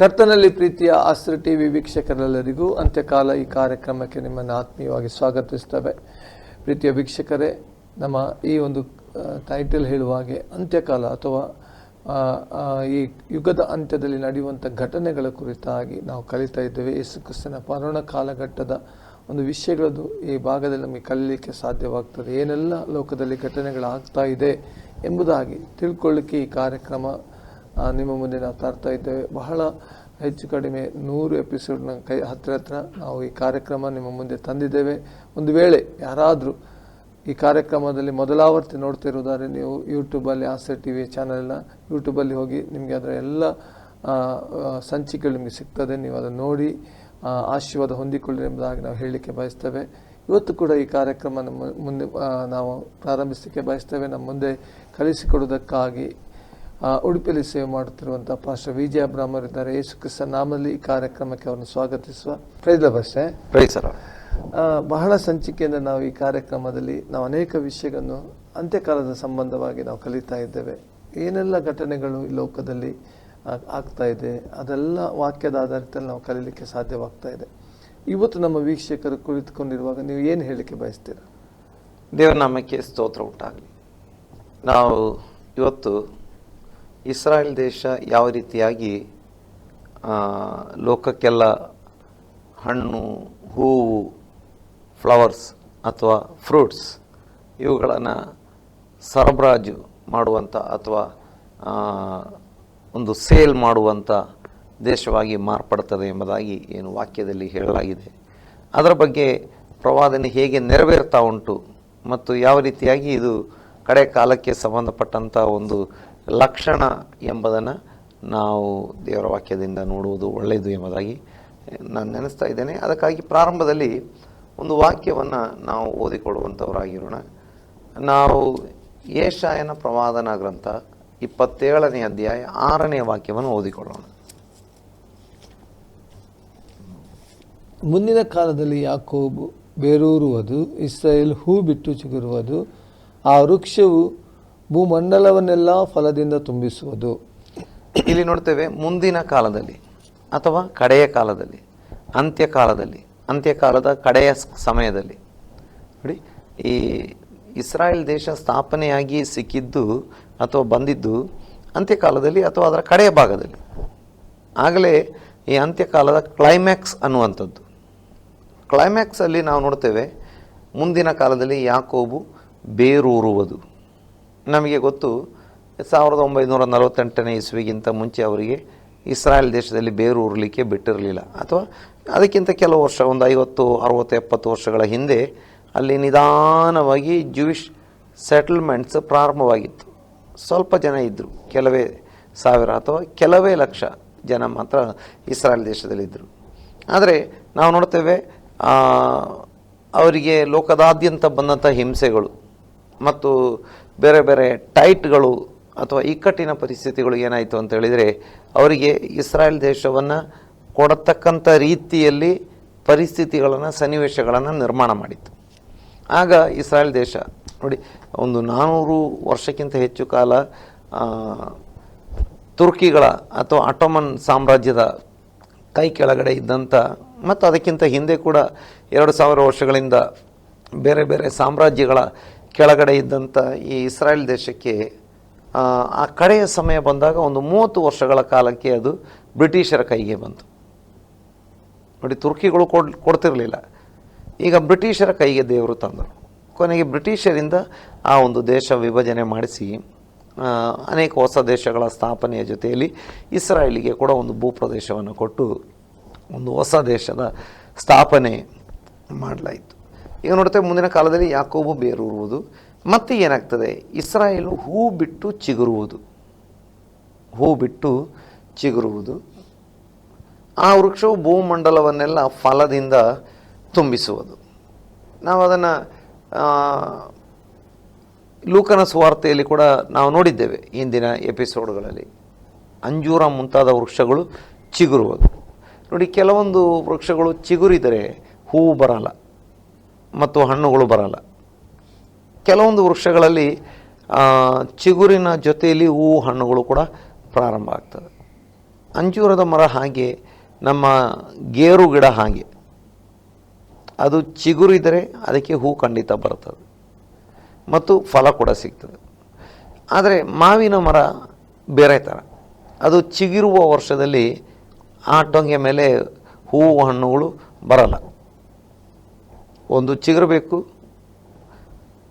ಕರ್ತನಲ್ಲಿ ಪ್ರೀತಿಯ ಆಸ್ತ್ರ ಟಿವಿ ವೀಕ್ಷಕರೆಲ್ಲರಿಗೂ ಅಂತ್ಯಕಾಲ ಈ ಕಾರ್ಯಕ್ರಮಕ್ಕೆ ನಿಮ್ಮನ್ನು ಆತ್ಮೀಯವಾಗಿ ಸ್ವಾಗತಿಸ್ತವೆ. ಪ್ರೀತಿಯ ವೀಕ್ಷಕರೇ, ನಮ್ಮ ಈ ಒಂದು ಟೈಟಲ್ ಹೇಳುವ ಹಾಗೆ ಅಂತ್ಯಕಾಲ ಅಥವಾ ಈ ಯುಗದ ಅಂತ್ಯದಲ್ಲಿ ನಡೆಯುವಂಥ ಘಟನೆಗಳ ಕುರಿತಾಗಿ ನಾವು ಕಲಿತಾ ಇದ್ದೇವೆ. ಯೇಸು ಕ್ರಿಸ್ತನ ಪರೋಣ ಕಾಲಘಟ್ಟದ ಒಂದು ವಿಷಯಗಳದ್ದು ಈ ಭಾಗದಲ್ಲಿ ನಮಗೆ ಕಲಿಯಲಿಕ್ಕೆ ಸಾಧ್ಯವಾಗ್ತದೆ. ಏನೆಲ್ಲ ಲೋಕದಲ್ಲಿ ಘಟನೆಗಳಾಗ್ತಾ ಇದೆ ಎಂಬುದಾಗಿ ತಿಳ್ಕೊಳ್ಳಿಕ್ಕೆ ಈ ಕಾರ್ಯಕ್ರಮ ನಿಮ್ಮ ಮುಂದೆ ನಾವು ತರ್ತಾ ಇದ್ದೇವೆ. ಬಹಳ ಹೆಚ್ಚು ಕಡಿಮೆ ನೂರು ಎಪಿಸೋಡ್ನ ಕೈ ಹತ್ರ ಹತ್ರ ನಾವು ಈ ಕಾರ್ಯಕ್ರಮ ನಿಮ್ಮ ಮುಂದೆ ತಂದಿದ್ದೇವೆ. ಒಂದು ವೇಳೆ ಯಾರಾದರೂ ಈ ಕಾರ್ಯಕ್ರಮದಲ್ಲಿ ಮೊದಲಾವರ್ತಿ ನೋಡ್ತಿರೋದಾದ್ರೆ ನೀವು ಯೂಟ್ಯೂಬಲ್ಲಿ ಆಸೆ ಟಿ ವಿ ಚಾನಲ್ನ ಯೂಟ್ಯೂಬಲ್ಲಿ ಹೋಗಿ ನಿಮಗೆ ಅದರ ಎಲ್ಲ ಸಂಚಿಕೆಗಳು ನಿಮಗೆ ಸಿಗ್ತದೆ. ನೀವು ಅದನ್ನು ನೋಡಿ ಆಶೀರ್ವಾದ ಹೊಂದಿಕೊಳ್ಳಿ ಎಂಬುದಾಗಿ ನಾವು ಹೇಳಲಿಕ್ಕೆ ಬಯಸ್ತೇವೆ. ಇವತ್ತು ಕೂಡ ಈ ಕಾರ್ಯಕ್ರಮ ನಮ್ಮ ಮುಂದೆ ನಾವು ಪ್ರಾರಂಭಿಸಲಿಕ್ಕೆ ಬಯಸ್ತೇವೆ. ನಮ್ಮ ಮುಂದೆ ಕಲಿಸಿಕೊಡುವುದಕ್ಕಾಗಿ ಉಡುಪಿಯಲ್ಲಿ ಸೇವೆ ಮಾಡುತ್ತಿರುವಂಥ ಪಾಸ್ಟರ್ ವಿಜಯ ಬ್ರಾಹ್ಮರ್ ಇದ್ದಾರೆ. ಯೇಸು ಕ್ರಿಸ್ತ ನಾಮಲ್ಲಿ ಈ ಕಾರ್ಯಕ್ರಮಕ್ಕೆ ಅವರನ್ನು ಸ್ವಾಗತಿಸುವ. ಪ್ರೈದ ಭಾಷೆ ಪ್ರೈಸರ ಬಹಳ ಸಂಚಿಕೆಯಿಂದ ನಾವು ಈ ಕಾರ್ಯಕ್ರಮದಲ್ಲಿ ನಾವು ಅನೇಕ ವಿಷಯಗಳನ್ನು ಅಂತ್ಯಕಾಲದ ಸಂಬಂಧವಾಗಿ ನಾವು ಕಲಿತಾ ಇದ್ದೇವೆ. ಏನೆಲ್ಲ ಘಟನೆಗಳು ಈ ಲೋಕದಲ್ಲಿ ಆಗ್ತಾ ಇದೆ ಅದೆಲ್ಲ ವಾಕ್ಯದ ಆಧಾರದಲ್ಲಿ ನಾವು ಕಲೀಲಿಕ್ಕೆ ಸಾಧ್ಯವಾಗ್ತಾ ಇದೆ. ಇವತ್ತು ನಮ್ಮ ವೀಕ್ಷಕರು ಕುಳಿತುಕೊಂಡಿರುವಾಗ ನೀವು ಏನು ಹೇಳಲಿಕ್ಕೆ ಬಯಸ್ತೀರಾ? ದೇವರ ನಾಮಕ್ಕೆ ಸ್ತೋತ್ರ ಉಂಟಾಗಲಿ. ನಾವು ಇವತ್ತು ಇಸ್ರಾಯೇಲ್ ದೇಶ ಯಾವ ರೀತಿಯಾಗಿ ಲೋಕಕ್ಕೆಲ್ಲ ಹಣ್ಣು, ಹೂವು ಫ್ಲವರ್ಸ್ ಅಥವಾ ಫ್ರೂಟ್ಸ್ ಇವುಗಳನ್ನು ಸರಬರಾಜು ಮಾಡುವಂಥ ಅಥವಾ ಒಂದು ಸೇಲ್ ಮಾಡುವಂಥ ದೇಶವಾಗಿ ಮಾರ್ಪಡ್ತದೆ ಎಂಬುದಾಗಿ ಏನು ವಾಕ್ಯದಲ್ಲಿ ಹೇಳಲಾಗಿದೆ. ಅದರ ಬಗ್ಗೆ ಪ್ರವಾದನೆ ಹೇಗೆ ನೆರವೇರ್ತಾ ಉಂಟು ಮತ್ತು ಯಾವ ರೀತಿಯಾಗಿ ಇದು ಕಡೆ ಕಾಲಕ್ಕೆ ಸಂಬಂಧಪಟ್ಟಂಥ ಒಂದು ಲಕ್ಷಣ ಎಂಬುದನ್ನು ನಾವು ದೇವರ ವಾಕ್ಯದಿಂದ ನೋಡುವುದು ಒಳ್ಳೆಯದು ಎಂಬುದಾಗಿ ನಾನು ನೆನೆಸ್ತಾ ಇದ್ದೇನೆ. ಅದಕ್ಕಾಗಿ ಪ್ರಾರಂಭದಲ್ಲಿ ಒಂದು ವಾಕ್ಯವನ್ನು ನಾವು ಓದಿಕೊಡುವಂಥವರಾಗಿರೋಣ ನಾವು ಏಷಾಯನ ಪ್ರವಾದನ ಗ್ರಂಥ ಇಪ್ಪತ್ತೇಳನೇ ಅಧ್ಯಾಯ ಆರನೇ ವಾಕ್ಯವನ್ನು ಓದಿಕೊಳ್ಳೋಣ. ಮುಂದಿನ ಕಾಲದಲ್ಲಿ ಯಾಕೋಬು ಬೇರೂರುವುದು ಇಸ್ರೇಲ್ ಹೂ ಬಿಟ್ಟು ಚಿಗುರುವುದು, ಆ ವೃಕ್ಷವು ಭೂಮಂಡಲವನ್ನೆಲ್ಲ ಫಲದಿಂದ ತುಂಬಿಸುವುದು. ಇಲ್ಲಿ ನೋಡ್ತೇವೆ ಮುಂದಿನ ಕಾಲದಲ್ಲಿ ಅಥವಾ ಕಡೆಯ ಕಾಲದಲ್ಲಿ, ಅಂತ್ಯಕಾಲದಲ್ಲಿ, ಅಂತ್ಯಕಾಲದ ಕಡೆಯ ಸಮಯದಲ್ಲಿ. ನೋಡಿ, ಈ ಇಸ್ರಾಯೇಲ್ ದೇಶ ಸ್ಥಾಪನೆಯಾಗಿ ಸಿಕ್ಕಿದ್ದು ಅಥವಾ ಬಂದಿದ್ದು ಅಂತ್ಯಕಾಲದಲ್ಲಿ ಅಥವಾ ಅದರ ಕಡೆಯ ಭಾಗದಲ್ಲಿ. ಆಗಲೇ ಈ ಅಂತ್ಯಕಾಲದ ಕ್ಲೈಮ್ಯಾಕ್ಸ್ ಅನ್ನುವಂಥದ್ದು. ಕ್ಲೈಮ್ಯಾಕ್ಸಲ್ಲಿ ನಾವು ನೋಡ್ತೇವೆ ಮುಂದಿನ ಕಾಲದಲ್ಲಿ ಯಾಕೋಬು ಬೇರೂರುವುದು. ನಮಗೆ ಗೊತ್ತು, ಸಾವಿರದ ಒಂಬೈನೂರ ನಲವತ್ತೆಂಟನೇ ಇಸ್ವಿಗಿಂತ ಮುಂಚೆ ಅವರಿಗೆ ಇಸ್ರಾಯೇಲ್ ದೇಶದಲ್ಲಿ ಬೇರೂರಲಿಕ್ಕೆ ಬಿಟ್ಟಿರಲಿಲ್ಲ. ಅಥವಾ ಅದಕ್ಕಿಂತ ಕೆಲವು ವರ್ಷ, ಒಂದು ಐವತ್ತು, ಅರುವತ್ತು, ಎಪ್ಪತ್ತು ವರ್ಷಗಳ ಹಿಂದೆ ಅಲ್ಲಿ ನಿಧಾನವಾಗಿ ಜೂಯಿಷ್ ಸೆಟಲ್ಮೆಂಟ್ಸ್ ಪ್ರಾರಂಭವಾಗಿತ್ತು. ಸ್ವಲ್ಪ ಜನ ಇದ್ದರು ಕೆಲವೇ ಸಾವಿರ ಅಥವಾ ಕೆಲವೇ ಲಕ್ಷ ಜನ ಮಾತ್ರ ಇಸ್ರಾಯೇಲ್ ದೇಶದಲ್ಲಿದ್ದರು ಆದರೆ ನಾವು ನೋಡ್ತೇವೆ ಅವರಿಗೆ ಲೋಕದಾದ್ಯಂತ ಬಂದಂಥ ಹಿಂಸೆಗಳು ಮತ್ತು ಬೇರೆ ಬೇರೆ ಟೈಟ್ಗಳು ಅಥವಾ ಇಕ್ಕಟ್ಟಿನ ಪರಿಸ್ಥಿತಿಗಳು ಏನಾಯಿತು ಅಂತ ಹೇಳಿದರೆ ಅವರಿಗೆ ಇಸ್ರಾಯೇಲ್ ದೇಶವನ್ನು ಕೊಡತಕ್ಕಂಥ ರೀತಿಯಲ್ಲಿ ಪರಿಸ್ಥಿತಿಗಳನ್ನು, ಸನ್ನಿವೇಶಗಳನ್ನು ನಿರ್ಮಾಣ ಮಾಡಿತ್ತು. ಆಗ ಇಸ್ರಾಯೇಲ್ ದೇಶ, ನೋಡಿ, ಒಂದು ನಾನ್ನೂರು ವರ್ಷಕ್ಕಿಂತ ಹೆಚ್ಚು ಕಾಲ ತುರ್ಕಿಗಳ ಅಥವಾ ಅಟೋಮನ್ ಸಾಮ್ರಾಜ್ಯದ ಕೈ ಕೆಳಗಡೆ ಇದ್ದಂಥ ಮತ್ತು ಅದಕ್ಕಿಂತ ಹಿಂದೆ ಕೂಡ ಎರಡು ಸಾವಿರ ವರ್ಷಗಳಿಂದ ಬೇರೆ ಬೇರೆ ಸಾಮ್ರಾಜ್ಯಗಳ ಕೆಳಗಡೆ ಇದ್ದಂಥ ಈ ಇಸ್ರಾಯೇಲ್ ದೇಶಕ್ಕೆ ಆ, ಕಡೆಯ ಸಮಯ ಬಂದಾಗ ಒಂದು ಮೂವತ್ತು ವರ್ಷಗಳ ಕಾಲಕ್ಕೆ ಅದು ಬ್ರಿಟಿಷರ ಕೈಗೆ ಬಂತು. ನೋಡಿ ತುರ್ಕಿಗಳು ಕೊಡ್ ಕೊಡ್ತಿರಲಿಲ್ಲ. ಈಗ ಬ್ರಿಟಿಷರ ಕೈಗೆ ದೇವರು ತಂದರು. ಕೊನೆಗೆ ಬ್ರಿಟಿಷರಿಂದ ಆ ಒಂದು ದೇಶ ವಿಭಜನೆ ಮಾಡಿಸಿ ಅನೇಕ ಹೊಸ ದೇಶಗಳ ಸ್ಥಾಪನೆಯ ಜೊತೆಯಲ್ಲಿ ಇಸ್ರಾಯೇಲಿಗೆ ಕೂಡ ಒಂದು ಭೂಪ್ರದೇಶವನ್ನು ಕೊಟ್ಟು ಒಂದು ಹೊಸ ದೇಶದ ಸ್ಥಾಪನೆ ಮಾಡಲಾಯಿತು. ಈಗ ನೋಡ್ತೇವೆ ಮುಂದಿನ ಕಾಲದಲ್ಲಿ ಯಾಕೋಬು ಬೇರೂರುವುದು, ಮತ್ತೆ ಏನಾಗ್ತದೆ? ಇಸ್ರಾಯೇಲು ಹೂ ಬಿಟ್ಟು ಚಿಗುರುವುದು. ಹೂ ಬಿಟ್ಟು ಚಿಗುರುವುದು. ಆ ವೃಕ್ಷವು ಭೂಮಂಡಲವನ್ನೆಲ್ಲ ಫಲದಿಂದ ತುಂಬಿಸುವುದು. ನಾವು ಅದನ್ನು ಲೂಕನ ಸುವಾರ್ತೆಯಲ್ಲಿ ಕೂಡ ನಾವು ನೋಡಿದ್ದೇವೆ ಇಂದಿನ ಎಪಿಸೋಡ್ಗಳಲ್ಲಿ. ಅಂಜೂರ ಮುಂತಾದ ವೃಕ್ಷಗಳು ಚಿಗುರುವುದು. ನೋಡಿ, ಕೆಲವೊಂದು ವೃಕ್ಷಗಳು ಚಿಗುರಿದರೆ ಹೂವು ಬರಲ್ಲ. ಮತ್ತು ಹಣ್ಣುಗಳು ಬರಲ್ಲ. ಕೆಲವೊಂದು ವೃಕ್ಷಗಳಲ್ಲಿ ಚಿಗುರಿನ ಜೊತೆಯಲ್ಲಿ ಹೂವು ಹಣ್ಣುಗಳು ಕೂಡ ಪ್ರಾರಂಭ ಆಗ್ತದೆ. ಅಂಜೂರದ ಮರ ಹಾಗೆ, ನಮ್ಮ ಗೇರು ಗಿಡ ಹಾಗೆ. ಅದು ಚಿಗುರಿದರೆ ಅದಕ್ಕೆ ಹೂ ಖಂಡಿತ ಬರ್ತದೆ ಮತ್ತು ಫಲ ಕೂಡ ಸಿಗ್ತದೆ. ಆದರೆ ಮಾವಿನ ಮರ ಬೇರೆ ಥರ. ಅದು ಚಿಗಿರುವ ವರ್ಷದಲ್ಲಿ ಆ ಟೊಂಗೆ ಮೇಲೆ ಹೂವು ಹಣ್ಣುಗಳು ಬರಲ್ಲ. ಒಂದು ಚಿಗುರಬೇಕು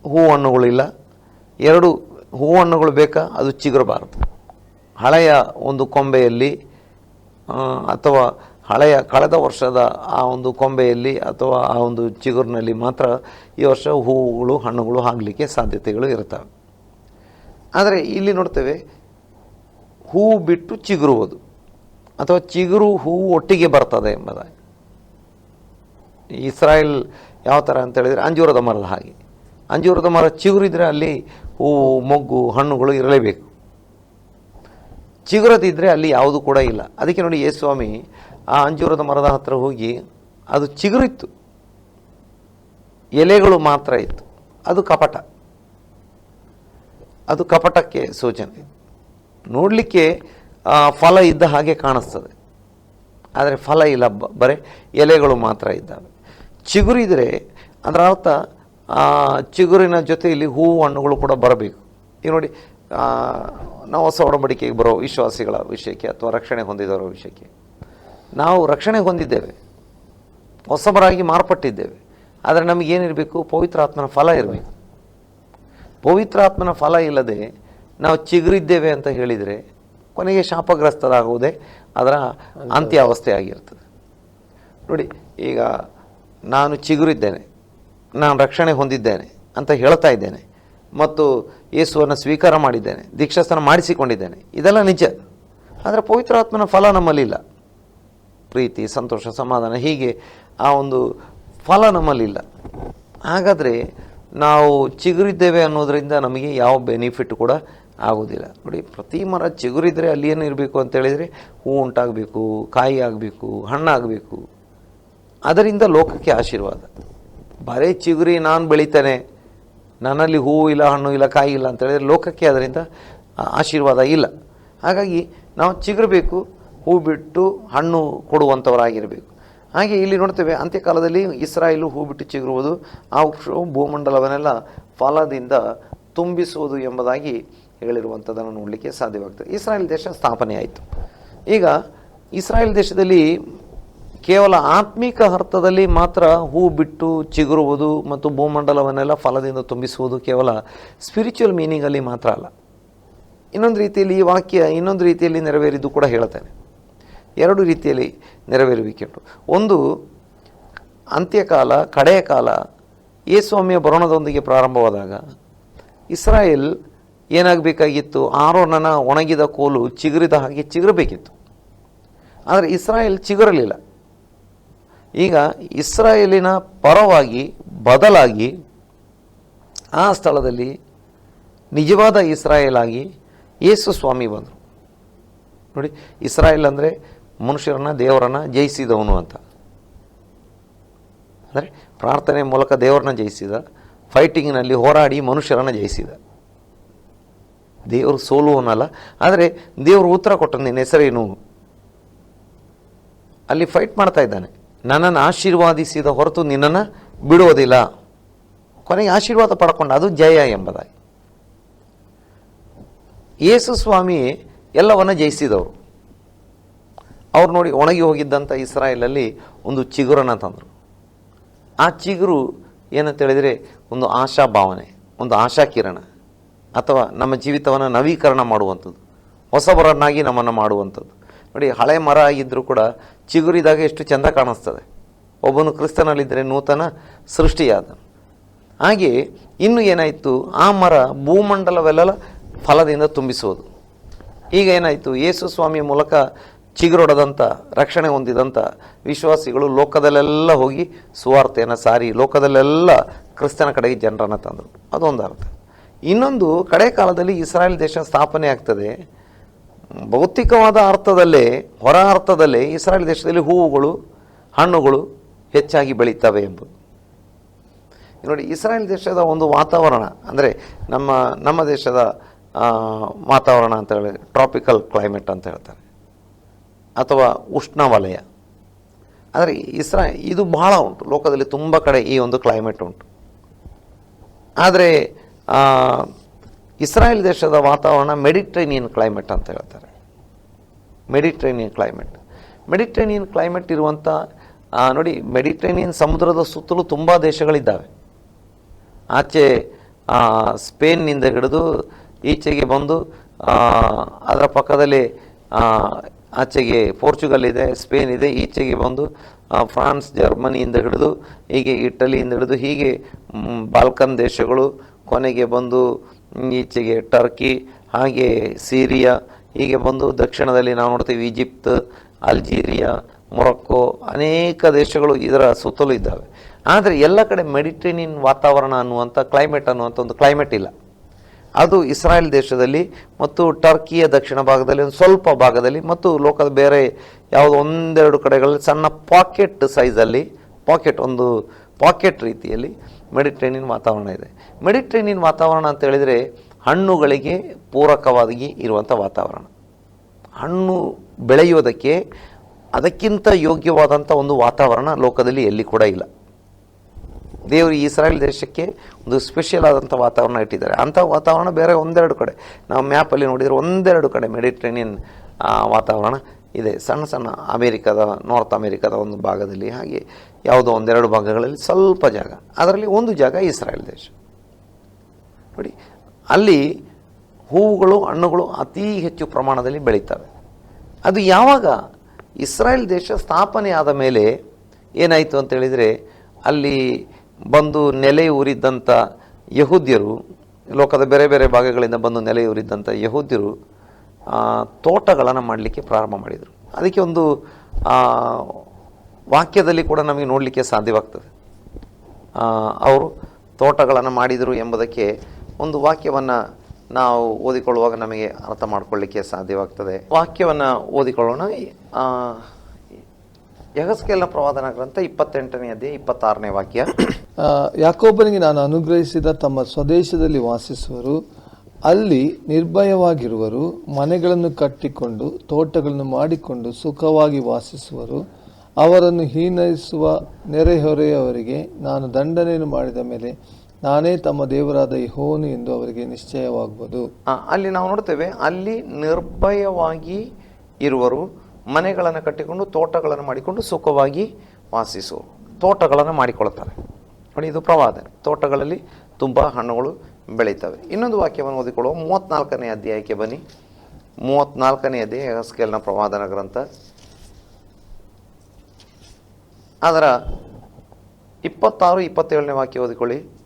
ಹೂ ಹಣ್ಣುಗಳಿಲ್ಲ ಎರಡು ಹೂ ಹಣ್ಣುಗಳು ಬೇಕಾ? ಅದು ಚಿಗುರಬಾರದು. ಹಳೆಯ ಒಂದು ಕೊಂಬೆಯಲ್ಲಿ ಅಥವಾ ಹಳೆಯ ಕಳೆದ ವರ್ಷದ ಆ ಒಂದು ಕೊಂಬೆಯಲ್ಲಿ ಅಥವಾ ಆ ಒಂದು ಚಿಗುರಿನಲ್ಲಿ ಮಾತ್ರ ಈ ವರ್ಷ ಹೂವುಗಳು, ಹಣ್ಣುಗಳು ಆಗಲಿಕ್ಕೆ ಸಾಧ್ಯತೆಗಳು ಇರ್ತವೆ ಆದರೆ ಇಲ್ಲಿ ನೋಡ್ತೇವೆ ಹೂವು ಬಿಟ್ಟು ಚಿಗುರುವುದು ಅಥವಾ ಚಿಗುರು ಹೂವು ಒಟ್ಟಿಗೆ ಬರ್ತದೆ ಎಂಬುದಾಗಿ. ಇಸ್ರಾಯೇಲ್ ಯಾವ ಥರ ಅಂತ ಹೇಳಿದರೆ ಅಂಜೂರದ ಮರದ ಹಾಗೆ. ಅಂಜೂರದ ಮರ ಚಿಗುರಿದ್ರೆ ಅಲ್ಲಿ ಹೂವು, ಮೊಗ್ಗು, ಹಣ್ಣುಗಳು ಇರಲೇಬೇಕು. ಚಿಗುರದಿದ್ದರೆ ಅಲ್ಲಿ ಯಾವುದು ಕೂಡ ಇಲ್ಲ. ಅದಕ್ಕೆ ನೋಡಿ ಯೇಸ್ವಾಮಿ ಆ ಅಂಜೂರದ ಮರದ ಹತ್ರ ಹೋಗಿ ಅದು ಚಿಗುರಿತ್ತು. ಎಲೆಗಳು ಮಾತ್ರ ಇತ್ತು. ಅದು ಕಪಟ. ಅದು ಕಪಟಕ್ಕೆ ಸೂಚನೆ. ನೋಡಲಿಕ್ಕೆ ಫಲ ಇದ್ದ ಹಾಗೆ ಕಾಣಿಸ್ತದೆ. ಆದರೆ ಫಲ ಇಲ್ಲ. ಬರೀ ಎಲೆಗಳು ಮಾತ್ರ ಇದ್ದಾವೆ. ಚಿಗುರಿದರೆ ಅದರ ಅರ್ಥ ಚಿಗುರಿನ ಜೊತೆಯಲ್ಲಿ ಹೂವು ಹಣ್ಣುಗಳು ಕೂಡ ಬರಬೇಕು. ಈಗ ನೋಡಿ ನಾವು ಹೊಸ ಒಡಂಬಡಿಕೆಗೆ ಬರೋ ವಿಶ್ವಾಸಿಗಳ ವಿಷಯಕ್ಕೆ ಅಥವಾ ರಕ್ಷಣೆ ಹೊಂದಿದವರ ವಿಷಯಕ್ಕೆ. ನಾವು ರಕ್ಷಣೆ ಹೊಂದಿದ್ದೇವೆ. ಹೊಸಬರಾಗಿ ಮಾರ್ಪಟ್ಟಿದ್ದೇವೆ. ಆದರೆ ನಮಗೇನಿರಬೇಕು ಪವಿತ್ರಾತ್ಮನ ಫಲ ಇರಬೇಕು. ಪವಿತ್ರಾತ್ಮನ ಫಲ ಇಲ್ಲದೆ ನಾವು ಚಿಗುರಿದ್ದೇವೆ ಅಂತ ಹೇಳಿದರೆ ಕೊನೆಗೆ ಶಾಪಗ್ರಸ್ತರಾಗುವುದೇ ಅದರ ಅಂತ್ಯಾವಸ್ಥೆ. ಆಗಿರ್ತದೆ ನೋಡಿ ಈಗ ನಾನು ಚಿಗುರಿದ್ದೇನೆ, ನಾನು ರಕ್ಷಣೆ ಹೊಂದಿದ್ದೇನೆ ಅಂತ ಹೇಳ್ತಾ ಇದ್ದೇನೆ. ಮತ್ತು ಯೇಸುವನ್ನು ಸ್ವೀಕಾರ ಮಾಡಿದ್ದೇನೆ ದೀಕ್ಷಾಸ್ಥಾನ ಮಾಡಿಸಿಕೊಂಡಿದ್ದೇನೆ. ಇದೆಲ್ಲ ನಿಜ. ಆದರೆ ಪವಿತ್ರಾತ್ಮನ ಫಲ ನಮ್ಮಲ್ಲಿಲ್ಲ. ಪ್ರೀತಿ, ಸಂತೋಷ, ಸಮಾಧಾನ ಹೀಗೆ ಆ ಒಂದು ಫಲ ನಮ್ಮಲ್ಲಿಲ್ಲ. ಹಾಗಾದರೆ ನಾವು ಚಿಗುರಿದ್ದೇವೆ ಅನ್ನೋದರಿಂದ ನಮಗೆ ಯಾವ ಬೆನಿಫಿಟ್ ಕೂಡ ಆಗೋದಿಲ್ಲ ನೋಡಿ, ಪ್ರತಿ ಮರ ಚಿಗುರಿದ್ರೆ ಅಲ್ಲಿ ಏನು ಇರಬೇಕು ಅಂತ ಹೇಳಿದರೆ ಹೂ ಉಂಟಾಗಬೇಕು, ಕಾಯಿ ಆಗಬೇಕು, ಹಣ್ಣಾಗಬೇಕು. ಅದರಿಂದ ಲೋಕಕ್ಕೆ ಆಶೀರ್ವಾದ. ಬರೀ ಚಿಗುರಿ ನಾನು ಬೆಳಿತೇನೆ. ನನ್ನಲ್ಲಿ ಹೂವು ಇಲ್ಲ, ಹಣ್ಣು ಇಲ್ಲ, ಕಾಯಿ ಇಲ್ಲ ಅಂತ ಹೇಳಿದರೆ ಲೋಕಕ್ಕೆ ಅದರಿಂದ ಆಶೀರ್ವಾದ ಇಲ್ಲ. ಹಾಗಾಗಿ ನಾವು ಚಿಗುರಬೇಕು, ಹೂ ಬಿಟ್ಟು ಹಣ್ಣು ಕೊಡುವಂಥವರಾಗಿರಬೇಕು ಹಾಗೆ ಇಲ್ಲಿ ನೋಡ್ತೇವೆ, ಅಂತ್ಯಕಾಲದಲ್ಲಿ ಇಸ್ರಾಯೇಲು ಹೂ ಬಿಟ್ಟು ಚಿಗುರುವುದು, ಆ ಭೂಮಂಡಲವನ್ನೆಲ್ಲ ಫಲದಿಂದ ತುಂಬಿಸುವುದು ಎಂಬುದಾಗಿ ಹೇಳಿರುವಂಥದ್ದನ್ನು ನೋಡಲಿಕ್ಕೆ ಸಾಧ್ಯವಾಗ್ತದೆ. ಇಸ್ರಾಯೇಲ್ ದೇಶ ಸ್ಥಾಪನೆ ಆಯಿತು ಈಗ ಇಸ್ರಾಯೇಲ್ ದೇಶದಲ್ಲಿ ಕೇವಲ ಆತ್ಮಿಕ ಅರ್ಥದಲ್ಲಿ ಮಾತ್ರ ಹೂ ಬಿಟ್ಟು ಚಿಗುರುವುದು ಮತ್ತು ಭೂಮಂಡಲವನ್ನೆಲ್ಲ ಫಲದಿಂದ ತುಂಬಿಸುವುದು ಕೇವಲ ಸ್ಪಿರಿಚುವಲ್ ಮೀನಿಂಗಲ್ಲಿ ಮಾತ್ರ ಅಲ್ಲ. ಇನ್ನೊಂದು ರೀತಿಯಲ್ಲಿ ಈ ವಾಕ್ಯ ಇನ್ನೊಂದು ರೀತಿಯಲ್ಲಿ ನೆರವೇರಿದ್ದು ಕೂಡ ಹೇಳ್ತೇನೆ. ಎರಡು ರೀತಿಯಲ್ಲಿ ನೆರವೇರುವಿಕೆಂಟು ಒಂದು, ಅಂತ್ಯಕಾಲ ಕಡೆಯ ಕಾಲ ಯೇಸ್ವಾಮಿಯ ಬರೋಣದೊಂದಿಗೆ ಪ್ರಾರಂಭವಾದಾಗ ಇಸ್ರಾಯೇಲ್ ಏನಾಗಬೇಕಾಗಿತ್ತು? ಆರೋನನ ಒಣಗಿದ ಕೋಲು ಚಿಗುರಿದ ಹಾಗೆ ಚಿಗುರಬೇಕಿತ್ತು. ಆದರೆ ಇಸ್ರಾಯೇಲ್ ಚಿಗುರಲಿಲ್ಲ. ಈಗ ಇಸ್ರಾಯೇಲಿನ ಪರವಾಗಿ ಬದಲಾಗಿ ಆ ಸ್ಥಳದಲ್ಲಿ ನಿಜವಾದ ಇಸ್ರಾಯೇಲ್ ಆಗಿ ಯೇಸು ಸ್ವಾಮಿ ಬಂದರು. ನೋಡಿ, ಇಸ್ರಾಯೇಲ್ ಅಂದರೆ ಮನುಷ್ಯರನ್ನ, ದೇವರನ್ನ ಜಯಿಸಿದವನು ಅಂತ. ಅಂದರೆ ಪ್ರಾರ್ಥನೆ ಮೂಲಕ ದೇವರನ್ನ ಜಯಿಸಿದ, ಫೈಟಿಂಗ್ನಲ್ಲಿ ಹೋರಾಡಿ ಮನುಷ್ಯರನ್ನು ಜಯಿಸಿದ. ದೇವರು ಸೋಲುವನಲ್ಲ, ಆದರೆ ದೇವರು ಉತ್ತರ ಕೊಟ್ಟ ನಿನ್ನ ಹೆಸರೇನು? ಅಲ್ಲಿ ಫೈಟ್ ಮಾಡ್ತಾ ಇದ್ದಾನೆ. ನನ್ನನ್ನು ಆಶೀರ್ವಾದಿಸಿದ ಹೊರತು ನಿನ್ನನ್ನು ಬಿಡುವುದಿಲ್ಲ. ಕೊನೆಗೆ ಆಶೀರ್ವಾದ ಪಡ್ಕೊಂಡ ಅದು ಜಯ ಎಂಬುದಾಗಿ. ಯೇಸು ಸ್ವಾಮಿ ಎಲ್ಲವನ್ನು ಜಯಿಸಿದವರು. ಅವ್ರು ನೋಡಿ ಒಣಗಿ ಹೋಗಿದ್ದಂಥ ಇಸ್ರಾಯೇಲಲ್ಲಿ ಒಂದು ಚಿಗುರನ್ನು ತಂದರು. ಆ ಚಿಗುರು ಏನಂತ ಹೇಳಿದರೆ ಒಂದು ಆಶಾ ಭಾವನೆ, ಒಂದು ಆಶಾ ಕಿರಣ, ಅಥವಾ ನಮ್ಮ ಜೀವಿತವನ್ನು ನವೀಕರಣ ಮಾಡುವಂಥದ್ದು, ಹೊಸಬರನ್ನಾಗಿ ನಮ್ಮನ್ನು ಮಾಡುವಂಥದ್ದು. ನೋಡಿ ಹಳೆ ಮರ ಆಗಿದ್ದರೂ ಕೂಡ ಚಿಗುರಿದಾಗ ಎಷ್ಟು ಚೆಂದ ಕಾಣಿಸ್ತದೆ. ಒಬ್ಬನು ಕ್ರಿಸ್ತನಲ್ಲಿದ್ದರೆ ನೂತನ ಸೃಷ್ಟಿಯಾದ. ಹಾಗೆ ಇನ್ನು ಏನಾಯಿತು? ಆ ಮರ ಭೂಮಂಡಲವೆಲ್ಲ ಫಲದಿಂದ ತುಂಬಿಸುವುದು. ಈಗ ಏನಾಯಿತು? ಯೇಸು ಸ್ವಾಮಿಯ ಮೂಲಕ ಚಿಗುರೊಡದಂಥ ರಕ್ಷಣೆ ಹೊಂದಿದಂಥ ವಿಶ್ವಾಸಿಗಳು ಲೋಕದಲ್ಲೆಲ್ಲ ಹೋಗಿ ಸುವಾರ್ತೆಯನ್ನು ಸಾರಿ, ಲೋಕದಲ್ಲೆಲ್ಲ ಕ್ರಿಸ್ತನ ಕಡೆಗೆ ಜನರನ್ನು ತಂದರು. ಅದೊಂದು ಅರ್ಥ ಇನ್ನೊಂದು ಕಡೆ ಕಾಲದಲ್ಲಿ ಇಸ್ರಾಯೇಲ್ ದೇಶ ಸ್ಥಾಪನೆ ಆಗ್ತದೆ. ಭೌತಿಕವಾದ ಅರ್ಥದಲ್ಲೇ, ಹೊರ ಅರ್ಥದಲ್ಲೇ ಇಸ್ರಾಯೇಲ್ ದೇಶದಲ್ಲಿ ಹೂವುಗಳು, ಹಣ್ಣುಗಳು ಹೆಚ್ಚಾಗಿ ಬೆಳೀತವೆ ಎಂಬುದು. ನೋಡಿ, ಇಸ್ರಾಯೇಲ್ ದೇಶದ ಒಂದು ವಾತಾವರಣ, ಅಂದರೆ ನಮ್ಮ ನಮ್ಮ ದೇಶದ ವಾತಾವರಣ ಅಂತ ಹೇಳಿ, ಟ್ರಾಪಿಕಲ್ ಕ್ಲೈಮೇಟ್ ಅಂತ ಹೇಳ್ತಾರೆ. ಅಥವಾ ಉಷ್ಣವಲಯ ಆದರೆ ಇಸ್ರಾ, ಇದು ಬಹಳ ಉಂಟು. ಲೋಕದಲ್ಲಿ ತುಂಬ ಕಡೆ ಈ ಒಂದು ಕ್ಲೈಮೇಟ್ ಉಂಟು. ಆದರೆ ಇಸ್ರಾಯೇಲ್ ದೇಶದ ವಾತಾವರಣ ಮೆಡಿಟ್ರೇನಿಯನ್ ಕ್ಲೈಮೇಟ್ ಅಂತ ಹೇಳ್ತಾರೆ. ಮೆಡಿಟ್ರೇನಿಯನ್ ಕ್ಲೈಮೇಟ್. ಮೆಡಿಟ್ರೇನಿಯನ್ ಕ್ಲೈಮೇಟ್ ಇರುವಂಥ ನೋಡಿ, ಮೆಡಿಟ್ರೇನಿಯನ್ ಸಮುದ್ರದ ಸುತ್ತಲೂ ತುಂಬ ದೇಶಗಳಿದ್ದಾವೆ. ಆಚೆ ಸ್ಪೇನ್ನಿಂದ ಹಿಡಿದು ಈಚೆಗೆ ಬಂದು ಅದರ ಪಕ್ಕದಲ್ಲಿ ಆಚೆಗೆ ಪೋರ್ಚುಗಲ್ ಇದೆ, ಸ್ಪೇನ್ ಇದೆ, ಈಚೆಗೆ ಬಂದು ಫ್ರಾನ್ಸ್, ಜರ್ಮನಿಯಿಂದ ಹಿಡಿದು, ಹೀಗೆ ಇಟಲಿಯಿಂದ ಹಿಡಿದು ಹೀಗೆ ಬಾಲ್ಕನ್ ದೇಶಗಳು ಕೊನೆಗೆ ಬಂದು ಈಚೆಗೆ ಟರ್ಕಿ, ಹಾಗೆ ಸಿರಿಯಾ, ಹೀಗೆ ಬಂದು ದಕ್ಷಿಣದಲ್ಲಿ ನಾವು ನೋಡ್ತೀವಿ ಈಜಿಪ್ತ್, ಅಲ್ಜೀರಿಯಾ, ಮೊರಕ್ಕೋ, ಅನೇಕ ದೇಶಗಳು ಇದರ ಸುತ್ತಲೂ ಇದ್ದಾವೆ. ಆದರೆ ಎಲ್ಲ ಕಡೆ ಮೆಡಿಟ್ರೇನಿಯನ್ ವಾತಾವರಣ ಅನ್ನುವಂಥ ಕ್ಲೈಮೇಟ್ ಅನ್ನುವಂಥ ಒಂದು ಕ್ಲೈಮೇಟ್ ಇಲ್ಲ. ಅದು ಇಸ್ರಾಯೇಲ್ ದೇಶದಲ್ಲಿ ಮತ್ತು ಟರ್ಕಿಯ ದಕ್ಷಿಣ ಭಾಗದಲ್ಲಿ, ಒಂದು ಸ್ವಲ್ಪ ಭಾಗದಲ್ಲಿ ಮತ್ತು ಲೋಕದ ಬೇರೆ ಯಾವುದೋ ಒಂದೆರಡು ಕಡೆಗಳಲ್ಲಿ ಸಣ್ಣ ಪಾಕೆಟ್ ಸೈಜಲ್ಲಿ ಪಾಕೆಟ್ ಒಂದು ಪಾಕೆಟ್ ರೀತಿಯಲ್ಲಿ ಮೆಡಿಟ್ರೇನಿಯನ್ ವಾತಾವರಣ ಇದೆ. ಮೆಡಿಟ್ರೇನಿಯನ್ ವಾತಾವರಣ ಅಂತ ಹೇಳಿದರೆ ಹಣ್ಣುಗಳಿಗೆ ಪೂರಕವಾಗಿ ಇರುವಂಥ ವಾತಾವರಣ. ಹಣ್ಣು ಬೆಳೆಯುವುದಕ್ಕೆ ಅದಕ್ಕಿಂತ ಯೋಗ್ಯವಾದಂಥ ಒಂದು ವಾತಾವರಣ ಲೋಕದಲ್ಲಿ ಎಲ್ಲಿ ಕೂಡ ಇಲ್ಲ. ದೇವರು ಇಸ್ರಾಯೇಲ್ ದೇಶಕ್ಕೆ ಒಂದು ಸ್ಪೆಷಲ್ ಆದಂಥ ವಾತಾವರಣ ಇಟ್ಟಿದ್ದಾರೆ. ಅಂಥ ವಾತಾವರಣ ಬೇರೆ ಒಂದೆರಡು ಕಡೆ. ನಾವು ಮ್ಯಾಪಲ್ಲಿ ನೋಡಿದರೆ ಒಂದೆರಡು ಕಡೆ ಮೆಡಿಟ್ರೇನಿಯನ್ ವಾತಾವರಣ ಇದೆ. ಸಣ್ಣ ಸಣ್ಣ ಅಮೇರಿಕಾದ ನಾರ್ತ್ ಅಮೇರಿಕಾದ ಒಂದು ಭಾಗದಲ್ಲಿ. ಹಾಗೆ ಯಾವುದೋ ಒಂದೆರಡು ಭಾಗಗಳಲ್ಲಿ ಸ್ವಲ್ಪ ಜಾಗ. ಅದರಲ್ಲಿ ಒಂದು ಜಾಗ ಇಸ್ರಾಯೇಲ್ ದೇಶ. ನೋಡಿ, ಅಲ್ಲಿ ಹೂವುಗಳು, ಹಣ್ಣುಗಳು ಅತಿ ಹೆಚ್ಚು ಪ್ರಮಾಣದಲ್ಲಿ ಬೆಳೀತವೆ. ಅದು ಯಾವಾಗ ಇಸ್ರಾಯೇಲ್ ದೇಶ ಸ್ಥಾಪನೆ ಆದ ಮೇಲೆ ಏನಾಯಿತು ಅಂತೇಳಿದರೆ ಅಲ್ಲಿ ಬಂದು ನೆಲೆ ಊರಿದ್ದಂಥ ಯಹೂದ್ಯರು, ಲೋಕದ ಬೇರೆ ಬೇರೆ ಭಾಗಗಳಿಂದ ಬಂದು ನೆಲೆಯೂರಿದ್ದಂಥ ಯಹೂದ್ಯರು ತೋಟಗಳನ್ನು ಮಾಡಲಿಕ್ಕೆ ಪ್ರಾರಂಭ ಮಾಡಿದರು. ಅದಕ್ಕೆ ಒಂದು ವಾಕ್ಯದಲ್ಲಿ ಕೂಡ ನಮಗೆ ನೋಡಲಿಕ್ಕೆ ಸಾಧ್ಯವಾಗ್ತದೆ. ಅವರು ತೋಟಗಳನ್ನು ಮಾಡಿದರು ಎಂಬುದಕ್ಕೆ ಒಂದು ವಾಕ್ಯವನ್ನು ನಾವು ಓದಿಕೊಳ್ಳುವಾಗ ನಮಗೆ ಅರ್ಥ ಮಾಡಿಕೊಳ್ಳಿಕ್ಕೆ ಸಾಧ್ಯವಾಗ್ತದೆ. ವಾಕ್ಯವನ್ನು ಓದಿಕೊಳ್ಳೋಣ. ಯಗಸ್ಕೇಲ್ನ ಪ್ರವಾದನ ಗ್ರಂಥ ಇಪ್ಪತ್ತೆಂಟನೇ ಅಧ್ಯಾಯ ಇಪ್ಪತ್ತಾರನೇ ವಾಕ್ಯ. ಯಾಕೋಬನಿಗೆ ನಾನು ಅನುಗ್ರಹಿಸಿದ ತಮ್ಮ ಸ್ವದೇಶದಲ್ಲಿ ವಾಸಿಸುವರು. ಅಲ್ಲಿ ನಿರ್ಭಯವಾಗಿರುವರು. ಮನೆಗಳನ್ನು ಕಟ್ಟಿಕೊಂಡು, ತೋಟಗಳನ್ನು ಮಾಡಿಕೊಂಡು ಸುಖವಾಗಿ ವಾಸಿಸುವರು. ಅವರನ್ನು ಹೀನೈಸುವ ನೆರೆಹೊರೆಯವರಿಗೆ ನಾನು ದಂಡನೆಯನ್ನು ಮಾಡಿದ ಮೇಲೆ ನಾನೇ ತಮ್ಮ ದೇವರಾದ ಯಹೋನು ಎಂದು ಅವರಿಗೆ ನಿಶ್ಚಯವಾಗುವುದು. ಅಲ್ಲಿ ನಾವು ನೋಡ್ತೇವೆ, ಅಲ್ಲಿ ನಿರ್ಭಯವಾಗಿ ಇರುವರು, ಮನೆಗಳನ್ನು ಕಟ್ಟಿಕೊಂಡು ತೋಟಗಳನ್ನು ಮಾಡಿಕೊಂಡು ಸುಖವಾಗಿ ವಾಸಿಸುವರು ತೋಟಗಳನ್ನು ಮಾಡಿಕೊಳ್ಳುತ್ತಾರೆ. ನೋಡಿ, ಇದು ಪ್ರವಾದ. ತೋಟಗಳಲ್ಲಿ ತುಂಬ ಹಣ್ಣುಗಳು ಬೆಳೀತವೆ. ಇನ್ನೊಂದು ವಾಕ್ಯವನ್ನು ಓದಿಕೊಳ್ಳುವ, ಮೂವತ್ತ್ನಾಲ್ಕನೇ ಅಧ್ಯಾಯಕ್ಕೆ ಬನ್ನಿ. ಮೂವತ್ತ್ನಾಲ್ಕನೇ ಅಧ್ಯಾಯ ಸ್ಕೇಲ್ನ ಪ್ರವಾದನ ಗ್ರಂಥ. ಅದರ ಇಪ್ಪತ್ತಾರು ಇಪ್ಪತ್ತೇಳನೇ ವಾಕ್ಯ ಓದಿಕೊಳ್ಳಿ.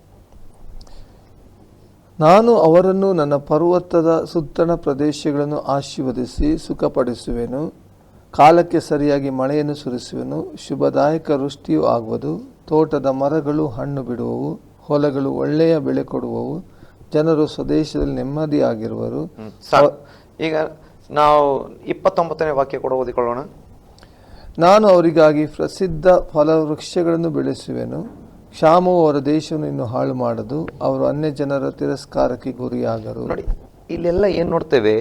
ನಾನು ಅವರನ್ನು ನನ್ನ ಪರ್ವತದ ಸುತ್ತಣ ಪ್ರದೇಶಗಳನ್ನು ಆಶೀರ್ವದಿಸಿ ಸುಖಪಡಿಸುವೆನು. ಕಾಲಕ್ಕೆ ಸರಿಯಾಗಿ ಮಳೆಯನ್ನು ಸುರಿಸುವೆನು. ಶುಭದಾಯಕ ವೃಷ್ಟಿಯೂ ಆಗುವುದು. ತೋಟದ ಮರಗಳು ಹಣ್ಣು ಬಿಡುವವು. ಹೊಲಗಳು ಒಳ್ಳೆಯ ಬೆಳೆ ಕೊಡುವವು. ಜನರು ಸ್ವದೇಶದಲ್ಲಿ ನೆಮ್ಮದಿಯಾಗಿರುವರು. ಈಗ ನಾವು ಇಪ್ಪತ್ತೊಂಬತ್ತನೇ ವಾಕ್ಯ ಕೂಡ ಓದಿಕೊಳ್ಳೋಣ. ನಾನು ಅವರಿಗಾಗಿ ಪ್ರಸಿದ್ಧ ಫಲವೃಕ್ಷಗಳನ್ನು ಬೆಳೆಸುವೆನು. ಕ್ಷಾಮವು ಅವರ ದೇಶವನ್ನು ಇನ್ನು ಹಾಳು ಮಾಡದು. ಅವರು ಅನ್ಯ ಜನರ ತಿರಸ್ಕಾರಕ್ಕೆ ಗುರಿಯಾಗರು. ನೋಡಿ, ಇಲ್ಲೆಲ್ಲ ಏನು ನೋಡ್ತೇವೆ?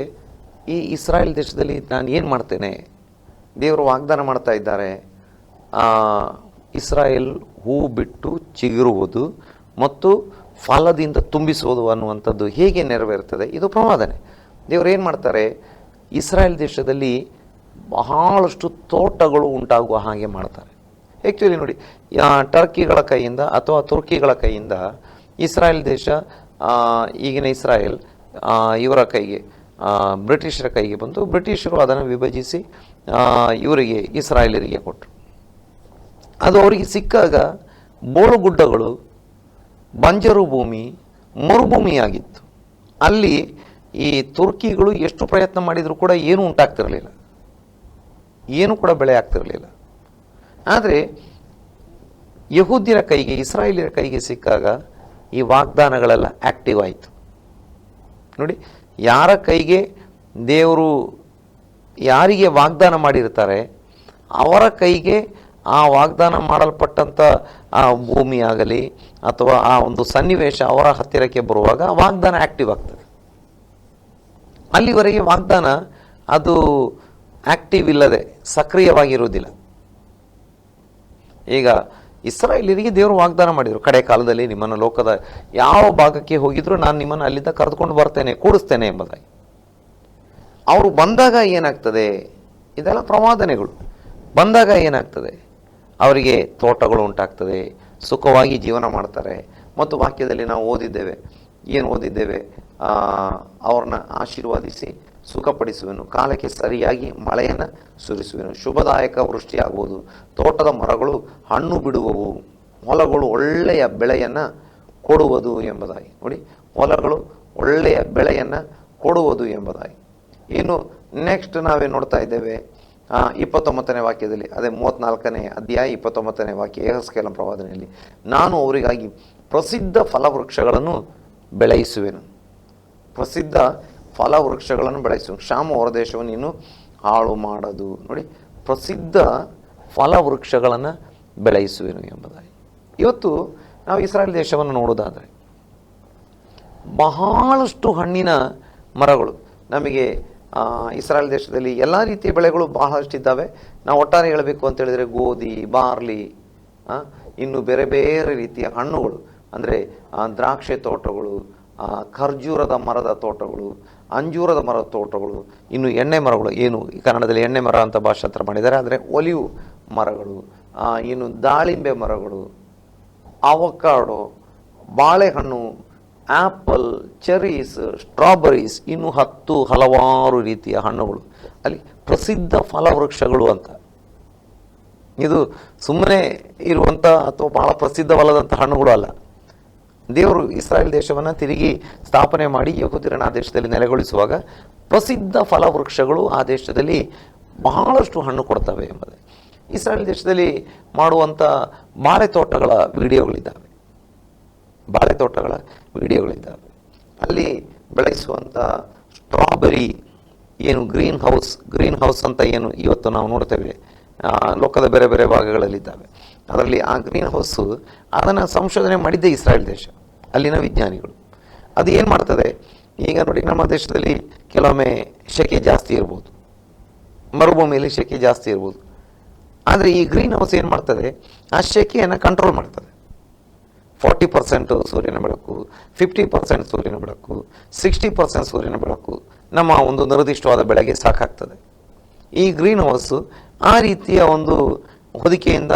ಈ ಇಸ್ರಾಯೇಲ್ ದೇಶದಲ್ಲಿ ನಾನು ಏನು ಮಾಡ್ತೇನೆ? ದೇವರು ವಾಗ್ದಾನ ಮಾಡ್ತಾ ಇದ್ದಾರೆ. ಇಸ್ರಾಯೇಲ್ ಹೂ ಬಿಟ್ಟು ಚಿಗುರುವುದು ಮತ್ತು ಫಲದಿಂದ ತುಂಬಿಸುವುದು ಅನ್ನುವಂಥದ್ದು ಹೇಗೆ ನೆರವೇರ್ತದೆ? ಇದು ಪ್ರವಾದನೆ ದೇವರು ಏನು ಮಾಡ್ತಾರೆ? ಇಸ್ರಾಯೇಲ್ ದೇಶದಲ್ಲಿ ಬಹಳಷ್ಟು ತೋಟಗಳು ಉಂಟಾಗುವ ಹಾಗೆ ಮಾಡ್ತಾರೆ ಆ್ಯಕ್ಚುಲಿ ನೋಡಿ ಟರ್ಕಿಗಳ ಕೈಯಿಂದ ಅಥವಾ ತುರ್ಕಿಗಳ ಕೈಯಿಂದ ಇಸ್ರಾಯೇಲ್ ದೇಶ ಈಗಿನ ಇಸ್ರಾಯೇಲ್ ಇವರ ಕೈಗೆ ಬ್ರಿಟಿಷರ ಕೈಗೆ ಬಂತು ಬ್ರಿಟಿಷರು ಅದನ್ನು ವಿಭಜಿಸಿ ಇವರಿಗೆ ಇಸ್ರಾಯೇಲರಿಗೆ ಕೊಟ್ಟರು. ಅದು ಅವರಿಗೆ ಸಿಕ್ಕಾಗ ಬೋಳುಗುಡ್ಡಗಳು ಬಂಜರು ಭೂಮಿ, ಮರುಭೂಮಿಯಾಗಿತ್ತು. ಅಲ್ಲಿ ಈ ತುರ್ಕಿಗಳು ಎಷ್ಟು ಪ್ರಯತ್ನ ಮಾಡಿದರೂ ಕೂಡ ಏನೂ ಉಂಟಾಗ್ತಿರಲಿಲ್ಲ. ಏನೂ ಕೂಡ ಬೆಳೆ ಆಗ್ತಿರಲಿಲ್ಲ. ಆದರೆ ಯಹೂದ್ಯರ ಕೈಗೆ, ಇಸ್ರಾಯೇಲಿಯರ ಕೈಗೆ ಸಿಕ್ಕಾಗ ಈ ವಾಗ್ದಾನಗಳೆಲ್ಲ ಆ್ಯಕ್ಟಿವ್ ಆಯಿತು. ನೋಡಿ, ಯಾರ ಕೈಗೆ ದೇವರು ಯಾರಿಗೆ ವಾಗ್ದಾನ ಮಾಡಿರ್ತಾರೆ, ಅವರ ಕೈಗೆ ಆ ವಾಗ್ದಾನ ಮಾಡಲ್ಪಟ್ಟಂಥ ಆ ಭೂಮಿ ಆಗಲಿ ಅಥವಾ ಆ ಒಂದು ಸನ್ನಿವೇಶ ಅವರ ಹತ್ತಿರಕ್ಕೆ ಬರುವಾಗ ವಾಗ್ದಾನ ಆ್ಯಕ್ಟಿವ್ ಆಗ್ತದೆ. ಅಲ್ಲಿವರೆಗೆ ವಾಗ್ದಾನ ಅದು ಆಕ್ಟಿವ್ ಇಲ್ಲದೆ ಸಕ್ರಿಯವಾಗಿರುವುದಿಲ್ಲ. ಈಗ ಇಸ್ರಾಯೇಲರಿಗೆ ದೇವರು ವಾಗ್ದಾನ ಮಾಡಿದರು, ಕಡೆ ಕಾಲದಲ್ಲಿ ನಿಮ್ಮನ್ನು ಲೋಕದ ಯಾವ ಭಾಗಕ್ಕೆ ಹೋಗಿದ್ರು ನಾನು ನಿಮ್ಮನ್ನು ಅಲ್ಲಿಂದ ಕರೆದುಕೊಂಡು ಬರ್ತೇನೆ, ಕೂಡಿಸ್ತೇನೆ ಎಂಬುದಾಗಿ. ಅವರು ಬಂದಾಗ ಏನಾಗ್ತದೆ? ಇದೆಲ್ಲ ಪ್ರವಾದನೆಗಳು ಬಂದಾಗ ಏನಾಗ್ತದೆ? ಅವರಿಗೆ ತೋಟಗಳು ಉಂಟಾಗ್ತದೆ, ಸುಖವಾಗಿ ಜೀವನ ಮಾಡ್ತಾರೆ. ಮತ್ತು ವಾಕ್ಯದಲ್ಲಿ ನಾವು ಓದಿದ್ದೇವೆ, ಏನು ಓದಿದ್ದೇವೆ? ಅವ್ರನ್ನ ಆಶೀರ್ವಾದಿಸಿ ಸುಖಪಡಿಸುವೆನು. ಕಾಲಕ್ಕೆ ಸರಿಯಾಗಿ ಮಳೆಯನ್ನು ಸುರಿಸುವೆನು. ಶುಭದಾಯಕ ವೃಷ್ಟಿಯಾಗುವುದು. ತೋಟದ ಮರಗಳು ಹಣ್ಣು ಬಿಡುವವು. ಹೊಲಗಳು ಒಳ್ಳೆಯ ಬೆಳೆಯನ್ನು ಕೊಡುವುದು ಎಂಬುದಾಗಿ. ನೋಡಿ ಹೊಲಗಳು ಒಳ್ಳೆಯ ಬೆಳೆಯನ್ನು ಕೊಡುವುದು ಎಂಬುದಾಗಿ. ಇನ್ನು ನೆಕ್ಸ್ಟ್ ನಾವೇನು ನೋಡ್ತಾ ಇದ್ದೇವೆ. ಇಪ್ಪತ್ತೊಂಬತ್ತನೇ ವಾಕ್ಯದಲ್ಲಿ, ಅದೇ ಮೂವತ್ತ್ನಾಲ್ಕನೇ ಅಧ್ಯಾಯ, ಇಪ್ಪತ್ತೊಂಬತ್ತನೇ ವಾಕ್ಯ ಏಹಸ್ಕೇಲ ಪ್ರವಾದನೆಯಲ್ಲಿ, ನಾನು ಅವರಿಗಾಗಿ ಪ್ರಸಿದ್ಧ ಫಲವೃಕ್ಷಗಳನ್ನು ಬೆಳೆಯಿಸುವೆನು. ಪ್ರಸಿದ್ಧ ಫಲವೃಕ್ಷಗಳನ್ನು ಬೆಳೆಸು. ಕ್ಷಾಮ ಹೊರದೇಶವನ್ನು ನೀನು ಹಾಳು ಮಾಡದು. ನೋಡಿ, ಪ್ರಸಿದ್ಧ ಫಲವೃಕ್ಷಗಳನ್ನು ಬೆಳೆಯಿಸುವೆನು ಎಂಬುದಾಗಿ. ಇವತ್ತು ನಾವು ಇಸ್ರಾಯೇಲ್ ದೇಶವನ್ನು ನೋಡೋದಾದರೆ ಬಹಳಷ್ಟು ಹಣ್ಣಿನ ಮರಗಳು ನಮಗೆ ಇಸ್ರಾಯೇಲ್ ದೇಶದಲ್ಲಿ ಎಲ್ಲ ರೀತಿಯ ಬೆಳೆಗಳು ಬಹಳಷ್ಟು ಇದ್ದಾವೆ ನಾವು ಒಟ್ಟಾರೆ ಹೇಳಬೇಕು ಅಂತ ಹೇಳಿದರೆ ಗೋಧಿ, ಬಾರ್ಲಿ ಇನ್ನು ಬೇರೆ ಬೇರೆ ರೀತಿಯ ಹಣ್ಣುಗಳು. ಅಂದರೆ ದ್ರಾಕ್ಷೆ ತೋಟಗಳು ಖರ್ಜೂರದ ಮರದ ತೋಟಗಳು ಅಂಜೂರದ ಮರ ತೋಟಗಳು, ಇನ್ನು ಎಣ್ಣೆ ಮರಗಳು ಏನು? ಈ ಕನ್ನಡದಲ್ಲಿ ಎಣ್ಣೆ ಮರ ಅಂತ ಭಾಷಾಂತರ ಮಾಡಿದ್ದಾರೆ, ಆದರೆ ಒಲಿವು ಮರಗಳು ಇನ್ನು ದಾಳಿಂಬೆ ಮರಗಳು, ಅವಕಾಡೋ, ಬಾಳೆಹಣ್ಣು ಆ್ಯಪಲ್ ಚೆರೀಸ್, ಸ್ಟ್ರಾಬೆರೀಸ್, ಇನ್ನು ಹತ್ತು ಹಲವಾರು ರೀತಿಯ ಹಣ್ಣುಗಳು. ಅಲ್ಲಿ ಪ್ರಸಿದ್ಧ ಫಲವೃಕ್ಷಗಳು ಅಂತ. ಇದು ಸುಮ್ಮನೆ ಇರುವಂಥ ಅಥವಾ ಭಾಳ ಪ್ರಸಿದ್ಧವಲ್ಲದಂಥ ಹಣ್ಣುಗಳು ಅಲ್ಲ. ದೇವರು ಇಸ್ರಾಯೇಲ್ ದೇಶವನ್ನು ತಿರುಗಿ ಸ್ಥಾಪನೆ ಮಾಡಿ ಯಹೂದಿರನ ಆ ದೇಶದಲ್ಲಿ ನೆಲೆಗೊಳಿಸುವಾಗ ಪ್ರಸಿದ್ಧ ಫಲವೃಕ್ಷಗಳು ಆ ದೇಶದಲ್ಲಿ ಬಹಳಷ್ಟು ಹಣ್ಣು ಕೊಡ್ತವೆ ಎಂಬುದೇ. ಇಸ್ರಾಯೇಲ್ ದೇಶದಲ್ಲಿ ಮಾಡುವಂಥ ಬಾಳೆ ತೋಟಗಳ ವಿಡಿಯೋಗಳಿದ್ದಾವೆ. ಬಾಳೆ ತೋಟಗಳ ವಿಡಿಯೋಗಳಿದ್ದಾವೆ. ಅಲ್ಲಿ ಬೆಳೆಸುವಂಥ ಸ್ಟ್ರಾಬೆರಿ, ಏನು ಗ್ರೀನ್ ಹೌಸ್ ಗ್ರೀನ್ ಹೌಸ್ ಅಂತ ಏನು ಇವತ್ತು ನಾವು ನೋಡ್ತೇವೆ. ಲೋಕದ ಬೇರೆ ಬೇರೆ ಭಾಗಗಳಲ್ಲಿದ್ದಾವೆ. ಅದರಲ್ಲಿ ಆ ಗ್ರೀನ್ ಹೌಸು ಅದನ್ನು ಸಂಶೋಧನೆ ಮಾಡಿದ್ದೇ ಇಸ್ರಾಯೇಲ್ ದೇಶ, ಅಲ್ಲಿನ ವಿಜ್ಞಾನಿಗಳು. ಅದು ಏನು ಮಾಡ್ತದೆ? ಈಗ ನೋಡಿ ನಮ್ಮ ದೇಶದಲ್ಲಿ ಕೆಲವೊಮ್ಮೆ ಶೆಕೆ ಜಾಸ್ತಿ ಇರ್ಬೋದು. ಮರುಭೂಮಿಯಲ್ಲಿ ಶೆಕೆ ಜಾಸ್ತಿ ಇರ್ಬೋದು. ಆದರೆ ಈ ಗ್ರೀನ್ ಹೌಸ್ ಏನು ಮಾಡ್ತದೆ? ಆ ಶೆಕೆಯನ್ನು ಕಂಟ್ರೋಲ್ ಮಾಡ್ತದೆ. ಫಾರ್ಟಿ ಪರ್ಸೆಂಟು ಸೂರ್ಯನ ಬೆಳಕು, ಫಿಫ್ಟಿ ಪರ್ಸೆಂಟ್ ಸೂರ್ಯನ ಬೆಳಕು, ಸಿಕ್ಸ್ಟಿ ಪರ್ಸೆಂಟ್ ಸೂರ್ಯನ ಬೆಳಕು ನಮ್ಮ ಒಂದು ನಿರ್ದಿಷ್ಟವಾದ ಬೆಳೆಗೆ ಸಾಕಾಗ್ತದೆ. ಈ ಗ್ರೀನ್ ಹೌಸ್ ಆ ರೀತಿಯ ಒಂದು ಹೊದಿಕೆಯಿಂದ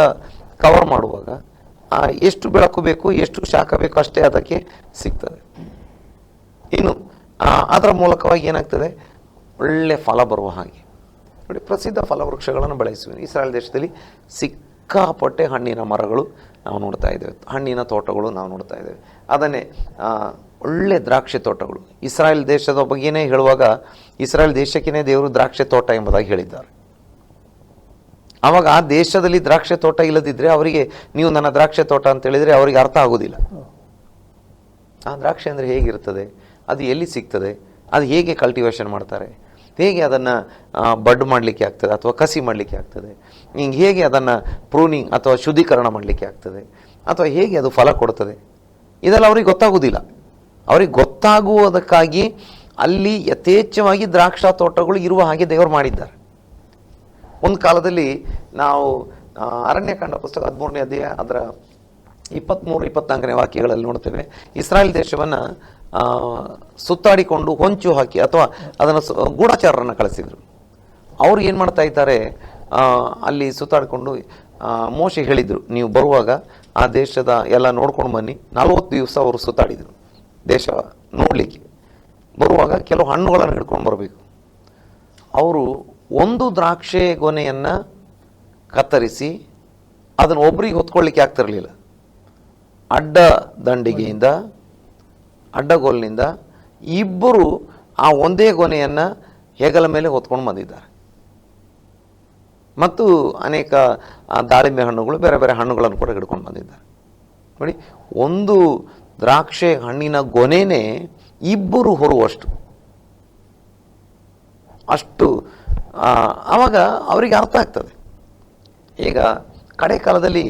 ಕವರ್ ಮಾಡುವಾಗ ಎಷ್ಟು ಬೆಳಕು ಬೇಕು, ಎಷ್ಟು ಶಾಖ ಬೇಕು ಅಷ್ಟೇ ಅದಕ್ಕೆ ಸಿಗ್ತದೆ. ಇನ್ನು ಅದರ ಮೂಲಕವಾಗಿ ಏನಾಗ್ತದೆ? ಒಳ್ಳೆ ಫಲ ಬರುವ ಹಾಗೆ. ನೋಡಿ, ಪ್ರಸಿದ್ಧ ಫಲವೃಕ್ಷಗಳನ್ನು ಬೆಳೆಸುವೆ ಇಸ್ರಾಯೇಲ್ ದೇಶದಲ್ಲಿ ಸಿಕ್ಕಾಪಟ್ಟೆ ಹಣ್ಣಿನ ಮರಗಳು ನಾವು ನೋಡ್ತಾ ಇದ್ದೇವೆ. ಹಣ್ಣಿನ ತೋಟಗಳು ನಾವು ನೋಡ್ತಾ ಇದ್ದೇವೆ. ಅದನ್ನೇ ಒಳ್ಳೆ ದ್ರಾಕ್ಷಿ ತೋಟಗಳು. ಇಸ್ರಾಯೇಲ್ ದೇಶದ ಬಗ್ಗೆನೇ ಹೇಳುವಾಗ, ಇಸ್ರಾಯೇಲ್ ದೇಶಕ್ಕೇ ದೇವರು ದ್ರಾಕ್ಷಿ ತೋಟ ಎಂಬುದಾಗಿ ಹೇಳಿದ್ದಾರೆ. ಆವಾಗ ಆ ದೇಶದಲ್ಲಿ ದ್ರಾಕ್ಷಿ ತೋಟ ಇಲ್ಲದಿದ್ದರೆ ಅವರಿಗೆ ನೀವು ನನ್ನ ದ್ರಾಕ್ಷಿ ತೋಟ ಅಂತ ಹೇಳಿದರೆ ಅವರಿಗೆ ಅರ್ಥ ಆಗೋದಿಲ್ಲ. ಆ ದ್ರಾಕ್ಷೆ ಅಂದರೆ ಹೇಗಿರ್ತದೆ ಅದು ಎಲ್ಲಿ ಸಿಗ್ತದೆ? ಅದು ಹೇಗೆ ಕಲ್ಟಿವೇಷನ್ ಮಾಡ್ತಾರೆ? ಹೇಗೆ ಅದನ್ನು ಬಡ್ ಮಾಡಲಿಕ್ಕೆ ಆಗ್ತದೆ ಅಥವಾ ಕಸಿ ಮಾಡಲಿಕ್ಕೆ ಆಗ್ತದೆ? ಹಿಂಗೆ ಹೇಗೆ ಅದನ್ನು ಪ್ರೂನಿಂಗ್ ಅಥವಾ ಶುದ್ಧೀಕರಣ ಮಾಡಲಿಕ್ಕೆ ಆಗ್ತದೆ? ಅಥವಾ ಹೇಗೆ ಅದು ಫಲ ಕೊಡ್ತದೆ? ಇದೆಲ್ಲ ಅವ್ರಿಗೆ ಗೊತ್ತಾಗೋದಿಲ್ಲ. ಅವ್ರಿಗೆ ಗೊತ್ತಾಗುವುದಕ್ಕಾಗಿ ಅಲ್ಲಿ ಯಥೇಚ್ಛವಾಗಿ ದ್ರಾಕ್ಷಾ ತೋಟಗಳು ಇರುವ ಹಾಗೆ ದೇವರು ಮಾಡಿದ್ದಾರೆ. ಒಂದು ಕಾಲದಲ್ಲಿ ನಾವು ಅರಣ್ಯಕಾಂಡ ಪುಸ್ತಕ ಹದಿಮೂರನೇ ಅಧ್ಯಾಯ ಅದರ ಇಪ್ಪತ್ತ್ಮೂರು ಇಪ್ಪತ್ನಾಲ್ಕನೇ ವಾಕ್ಯಗಳಲ್ಲಿ ನೋಡ್ತೇವೆ. ಇಸ್ರಾಯೇಲ್ ದೇಶವನ್ನು ಸುತ್ತಾಡಿಕೊಂಡು ಹೊಂಚು ಹಾಕಿ ಅಥವಾ ಅದನ್ನು ಗೂಢಾಚಾರರನ್ನು ಕಳಿಸಿದರು. ಅವರು ಏನು ಮಾಡ್ತಾ ಇದ್ದಾರೆ? ಅಲ್ಲಿ ಸುತ್ತಾಡಿಕೊಂಡು ಮೋಶೆ ಹೇಳಿದರು, ನೀವು ಬರುವಾಗ ಆ ದೇಶದ ಎಲ್ಲ ನೋಡ್ಕೊಂಡು ಬನ್ನಿ. ನಲವತ್ತು ದಿವಸ ಅವರು ಸುತ್ತಾಡಿದರು, ದೇಶ ನೋಡಲಿಕ್ಕೆ. ಬರುವಾಗ ಕೆಲವು ಹಣ್ಣುಗಳನ್ನು ಹಿಡ್ಕೊಂಡು ಬರಬೇಕು. ಅವರು ಒಂದು ದ್ರಾಕ್ಷೆ ಗೊನೆಯನ್ನು ಕತ್ತರಿಸಿ ಅದನ್ನು ಒಬ್ರಿಗೆ ಹೊತ್ಕೊಳ್ಳಿಕ್ಕೆ ಆಗ್ತಿರಲಿಲ್ಲ. ಅಡ್ಡ ದಂಡಿಗೆಯಿಂದ, ಅಡ್ಡಗೋಲಿನಿಂದ ಇಬ್ಬರು ಆ ಒಂದೇ ಗೊನೆಯನ್ನು ಹೆಗಲ ಮೇಲೆ ಹೊತ್ಕೊಂಡು ಬಂದಿದ್ದಾರೆ. ಮತ್ತು ಅನೇಕ ದಾಳಿಂಬೆ ಹಣ್ಣುಗಳು ಬೇರೆ ಬೇರೆ ಹಣ್ಣುಗಳನ್ನು ಕೂಡ ಹಿಡ್ಕೊಂಡು ಬಂದಿದ್ದಾರೆ. ನೋಡಿ, ಒಂದು ದ್ರಾಕ್ಷೆ ಹಣ್ಣಿನ ಗೊನೆನೇ ಇಬ್ಬರು ಹೊರುವಷ್ಟು. ಅಷ್ಟು ಆವಾಗ ಅವರಿಗೆ ಅರ್ಥ ಆಗ್ತದೆ. ಈಗ ಕಡೆ ಕಾಲದಲ್ಲಿ,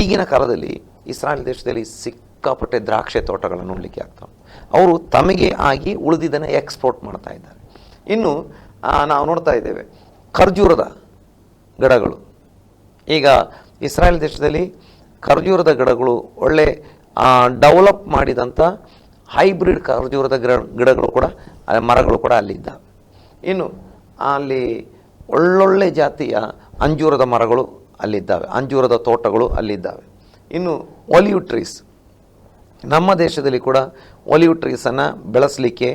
ಈಗಿನ ಕಾಲದಲ್ಲಿ ಇಸ್ರಾಯೇಲ್ ದೇಶದಲ್ಲಿ ಸಿಕ್ಕಾಪಟ್ಟೆ ದ್ರಾಕ್ಷೆ ತೋಟಗಳನ್ನು ನೋಡಲಿಕ್ಕೆ ಆಗ್ತವೆ. ಅವರು ತಮಗೆ ಆಗಿ ಉಳಿದಿದ್ದನ್ನು ಎಕ್ಸ್ಪೋರ್ಟ್ ಮಾಡ್ತಾ ಇದ್ದಾರೆ. ಇನ್ನು ನಾವು ನೋಡ್ತಾ ಇದ್ದೇವೆ, ಖರ್ಜೂರದ ಗಿಡಗಳು. ಈಗ ಇಸ್ರಾಯೇಲ್ ದೇಶದಲ್ಲಿ ಖರ್ಜೂರದ ಗಿಡಗಳು ಒಳ್ಳೆ ಡೆವಲಪ್ ಮಾಡಿದಂಥ ಹೈಬ್ರಿಡ್ ಖರ್ಜೂರದ ಗಿಡ, ಗಿಡಗಳು ಕೂಡ ಮರಗಳು ಕೂಡ ಅಲ್ಲಿದ್ದಾವೆ. ಇನ್ನು ಅಲ್ಲಿ ಒಳ್ಳೊಳ್ಳೆ ಜಾತಿಯ ಅಂಜೂರದ ಮರಗಳು ಅಲ್ಲಿದ್ದಾವೆ. ಅಂಜೂರದ ತೋಟಗಳು ಅಲ್ಲಿದ್ದಾವೆ. ಇನ್ನು ಒಲಿವ್ ಟ್ರೀಸ್. ನಮ್ಮ ದೇಶದಲ್ಲಿ ಕೂಡ ಒಲಿವ್ ಟ್ರೀಸನ್ನು ಬೆಳೆಸಲಿಕ್ಕೆ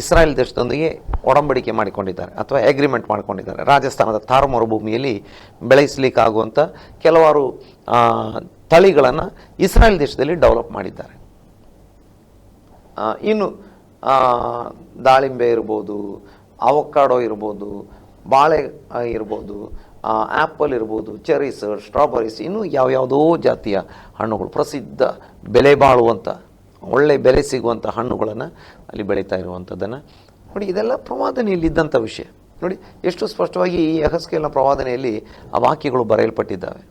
ಇಸ್ರಾಯೇಲ್ ದೇಶದೊಂದಿಗೆ ಒಡಂಬಡಿಕೆ ಮಾಡಿಕೊಂಡಿದ್ದಾರೆ ಅಥವಾ ಅಗ್ರಿಮೆಂಟ್ ಮಾಡಿಕೊಂಡಿದ್ದಾರೆ. ರಾಜಸ್ಥಾನದ ಥಾರ್ ಮರುಭೂಮಿಯಲ್ಲಿ ಬೆಳೆಸಲಿಕ್ಕಾಗುವಂಥ ಕೆಲವಾರು ತಳಿಗಳನ್ನು ಇಸ್ರಾಯೇಲ್ ದೇಶದಲ್ಲಿ ಡೆವಲಪ್ ಮಾಡಿದ್ದಾರೆ. ಇನ್ನು ದಾಳಿಂಬೆ ಇರ್ಬೋದು ಅವಕಾಡೋ ಇರ್ಬೋದು ಬಾಳೆ ಇರ್ಬೋದು ಆ್ಯಪಲ್ ಇರ್ಬೋದು ಚೆರೀಸ್ ಸ್ಟ್ರಾಬೆರೀಸ್ ಇನ್ನೂ ಯಾವ್ಯಾವುದೋ ಜಾತಿಯ ಹಣ್ಣುಗಳು ಪ್ರಸಿದ್ಧ ಬೆಲೆ ಬಾಳುವಂಥ ಒಳ್ಳೆ ಬೆಲೆ ಸಿಗುವಂಥ ಹಣ್ಣುಗಳನ್ನು ಅಲ್ಲಿ ಬೆಳೀತಾ ಇರುವಂಥದ್ದನ್ನು ನೋಡಿ ಇದೆಲ್ಲ ಪ್ರವಾದನೆಯಲ್ಲಿದ್ದಂಥ ವಿಷಯ. ನೋಡಿ ಎಷ್ಟು ಸ್ಪಷ್ಟವಾಗಿ ಈ ಯಹಸ್ಕೇಲ್ನ ಪ್ರವಾದನೆಯಲ್ಲಿ ಆ ವಾಕ್ಯಗಳು ಬರೆಯಲ್ಪಟ್ಟಿದ್ದಾವೆ.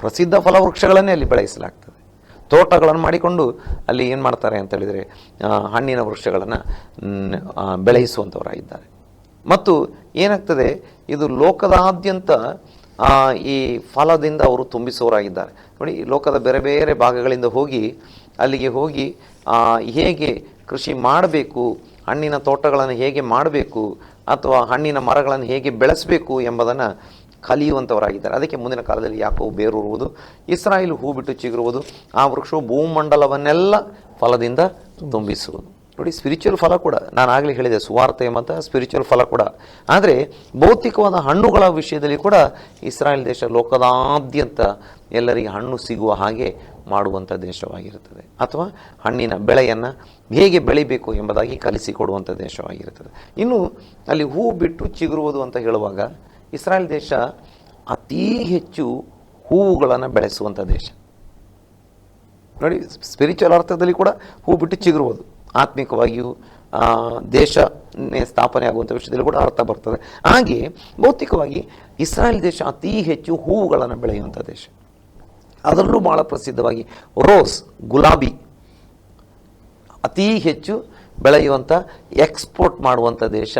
ಪ್ರಸಿದ್ಧ ಫಲವೃಕ್ಷಗಳನ್ನೇ ಅಲ್ಲಿ ಬೆಳೆಸಲಾಗ್ತದೆ. ತೋಟಗಳನ್ನು ಮಾಡಿಕೊಂಡು ಅಲ್ಲಿ ಏನು ಮಾಡ್ತಾರೆ ಅಂತ ಹೇಳಿದರೆ ಆ, ಹಣ್ಣಿನ ವೃಕ್ಷಗಳನ್ನು ಬೆಳೆಸುವಂಥವರಾಗಿದ್ದಾರೆ ಮತ್ತು ಏನಾಗ್ತದೆ, ಇದು ಲೋಕದಾದ್ಯಂತ ಈ ಫಲದಿಂದ ಅವರು ತುಂಬಿಸೋರಾಗಿದ್ದಾರೆ. ನೋಡಿ ಲೋಕದ ಬೇರೆ ಬೇರೆ ಭಾಗಗಳಿಂದ ಹೋಗಿ, ಅಲ್ಲಿಗೆ ಹೋಗಿ ಹೇಗೆ ಕೃಷಿ ಮಾಡಬೇಕು, ಹಣ್ಣಿನ ತೋಟಗಳನ್ನು ಹೇಗೆ ಮಾಡಬೇಕು, ಅಥವಾ ಹಣ್ಣಿನ ಮರಗಳನ್ನು ಹೇಗೆ ಬೆಳೆಸಬೇಕು ಎಂಬುದನ್ನು ಕಲಿಯುವಂಥವರಾಗಿದ್ದಾರೆ. ಅದಕ್ಕೆ ಮುಂದಿನ ಕಾಲದಲ್ಲಿ ಯಾಕೋ ಬೇರೂರುವುದು, ಇಸ್ರಾಯಿಲ್ ಹೂ ಬಿಟ್ಟು ಚಿಗುರುವುದು, ಆ ವೃಕ್ಷವು ಭೂಮಂಡಲವನ್ನೆಲ್ಲ ಫಲದಿಂದ ತುಂಬಿಸುವುದು. ನೋಡಿ ಸ್ಪಿರಿಚುವಲ್ ಫಲ ಕೂಡ, ನಾನು ಆಗಲೇ ಹೇಳಿದೆ, ಸುವಾರ್ತೆ ಮತ್ತು ಸ್ಪಿರಿಚುವಲ್ ಫಲ ಕೂಡ. ಆದರೆ, ಭೌತಿಕವಾದ ಹಣ್ಣುಗಳ ವಿಷಯದಲ್ಲಿ ಕೂಡ ಇಸ್ರಾಯೇಲ್ ದೇಶ ಲೋಕದಾದ್ಯಂತ ಎಲ್ಲರಿಗೆ ಹಣ್ಣು ಸಿಗುವ ಹಾಗೆ ಮಾಡುವಂಥ ದೇಶವಾಗಿರುತ್ತದೆ. ಅಥವಾ ಹಣ್ಣಿನ ಬೆಳೆಯನ್ನು ಹೇಗೆ ಬೆಳಿಬೇಕು ಎಂಬುದಾಗಿ ಕಲಿಸಿಕೊಡುವಂಥ ದೇಶವಾಗಿರುತ್ತದೆ. ಇನ್ನು ಅಲ್ಲಿ ಹೂ ಬಿಟ್ಟು ಚಿಗುರುವುದು ಅಂತ ಹೇಳುವಾಗ, ಇಸ್ರಾಯೇಲ್ ದೇಶ ಅತೀ ಹೆಚ್ಚು ಹೂವುಗಳನ್ನು ಬೆಳೆಸುವಂಥ ದೇಶ. ನೋಡಿ ಸ್ಪಿರಿಚುವಲ್ ಅರ್ಥದಲ್ಲಿ ಕೂಡ ಹೂ ಬಿಟ್ಟು ಚಿಗುರುವುದು. ಆತ್ಮಿಕವಾಗಿಯೂ ದೇಶ ಸ್ಥಾಪನೆ ಆಗುವಂಥ ವಿಷಯದಲ್ಲಿ ಕೂಡ ಅರ್ಥ ಬರ್ತದೆ. ಹಾಗೆ ಭೌತಿಕವಾಗಿ ಇಸ್ರಾಯೇಲ್ ದೇಶ ಅತಿ ಹೆಚ್ಚು ಹೂವುಗಳನ್ನು ಬೆಳೆಯುವಂಥ ದೇಶ. ಅದರಲ್ಲೂ ಭಾಳ ಪ್ರಸಿದ್ಧವಾಗಿ ರೋಸ್, ಗುಲಾಬಿ ಅತಿ ಹೆಚ್ಚು ಬೆಳೆಯುವಂಥ ಎಕ್ಸ್ಪೋರ್ಟ್ ಮಾಡುವಂಥ ದೇಶ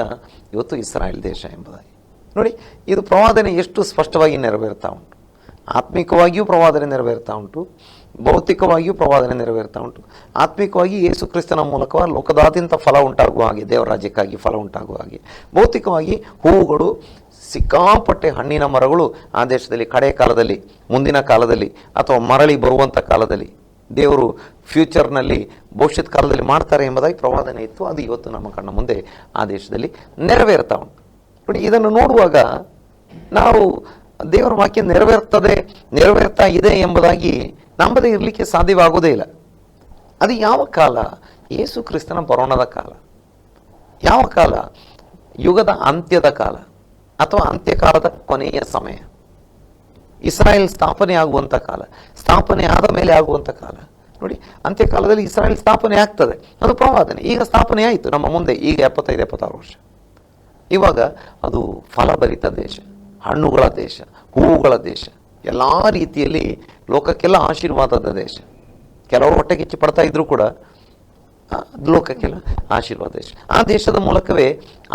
ಇವತ್ತು ಇಸ್ರಾಯೇಲ್ ದೇಶ ಎಂಬುದಾಗಿ. ನೋಡಿ, ಇದು ಪ್ರವಾದನೆ ಎಷ್ಟು ಸ್ಪಷ್ಟವಾಗಿ ನೆರವೇರ್ತಾ ಉಂಟು. ಆತ್ಮಿಕವಾಗಿಯೂ ಪ್ರವಾದನೆ ನೆರವೇರ್ತಾ ಉಂಟು. ಭೌತಿಕವಾಗಿಯೂ ಪ್ರವಾದನೆ ನೆರವೇರ್ತಾ ಉಂಟು. ಆತ್ಮಿಕವಾಗಿ ಯೇಸು ಕ್ರಿಸ್ತನ ಮೂಲಕ ಲೋಕದಾದ್ಯಂತ ಫಲ ಉಂಟಾಗುವ ಹಾಗೆ ದೇವರಾಜ್ಯಕ್ಕಾಗಿ ಫಲ ಉಂಟಾಗುವ ಹಾಗೆ. ಭೌತಿಕವಾಗಿ ಹೂವುಗಳು, ಸಿಕ್ಕಾಪಟ್ಟೆ ಹಣ್ಣಿನ ಮರಗಳು ಆ ದೇಶದಲ್ಲಿ ಕಡೆಯ ಕಾಲದಲ್ಲಿ, ಮುಂದಿನ ಕಾಲದಲ್ಲಿ ಅಥವಾ ಮರಳಿ ಬರುವಂಥ ಕಾಲದಲ್ಲಿ ದೇವರು ಫ್ಯೂಚರ್ನಲ್ಲಿ ಭವಿಷ್ಯದ ಕಾಲದಲ್ಲಿ ಮಾಡ್ತಾರೆ ಎಂಬುದಾಗಿ ಪ್ರವಾದನೆ ಇತ್ತು. ಅದು ಇವತ್ತು ನಮ್ಮ ಕಣ್ಣ ಮುಂದೆ ಆ ದೇಶದಲ್ಲಿ ನೆರವೇರ್ತಾ ಉಂಟು. ನೋಡಿ, ಇದನ್ನು ನೋಡುವಾಗ ನಾವು ದೇವರ ವಾಕ್ಯ ನೆರವೇರ್ತದೆ, ನೆರವೇರ್ತಾ ಇದೆ ಎಂಬುದಾಗಿ ನಂಬದೇ ಇರಲಿಕ್ಕೆ ಸಾಧ್ಯವಾಗೋದೇ ಇಲ್ಲ. ಅದು ಯಾವ ಕಾಲ? ಯೇಸು ಕ್ರಿಸ್ತನ ಬರೋಣದ ಕಾಲ. ಯಾವ ಕಾಲ? ಯುಗದ ಅಂತ್ಯದ ಕಾಲ ಅಥವಾ ಅಂತ್ಯಕಾಲದ ಕೊನೆಯ ಸಮಯ. ಇಸ್ರಾಯೇಲ್ ಸ್ಥಾಪನೆ ಆಗುವಂಥ ಕಾಲ, ಸ್ಥಾಪನೆ ಆದ ಮೇಲೆ ಆಗುವಂಥ ಕಾಲ. ನೋಡಿ, ಅಂತ್ಯಕಾಲದಲ್ಲಿ ಇಸ್ರಾಯೇಲ್ ಸ್ಥಾಪನೆ ಆಗ್ತದೆ. ಅದು ಪ್ರವಾದನೆ. ಈಗ ಸ್ಥಾಪನೆ ಆಯಿತು. ನಮ್ಮ ಮುಂದೆ ಈಗ ಎಪ್ಪತ್ತೈದು, ಎಪ್ಪತ್ತಾರು ವರ್ಷ. ಇವಾಗ ಅದು ಫಲಭರಿತ ದೇಶ, ಹಣ್ಣುಗಳ ದೇಶ, ಹೂವುಗಳ ದೇಶ. ಎಲ್ಲ ರೀತಿಯಲ್ಲಿ ಲೋಕಕ್ಕೆಲ್ಲ ಆಶೀರ್ವಾದದ ದೇಶ. ಕೆಲವರು ಹೊಟ್ಟೆ ಕಿಚ್ಚು ಪಡ್ತಾ ಇದ್ರು ಕೂಡ ಲೋಕಕ್ಕೆಲ್ಲ ಆಶೀರ್ವಾದ ದೇಶ. ಆ ದೇಶದ ಮೂಲಕವೇ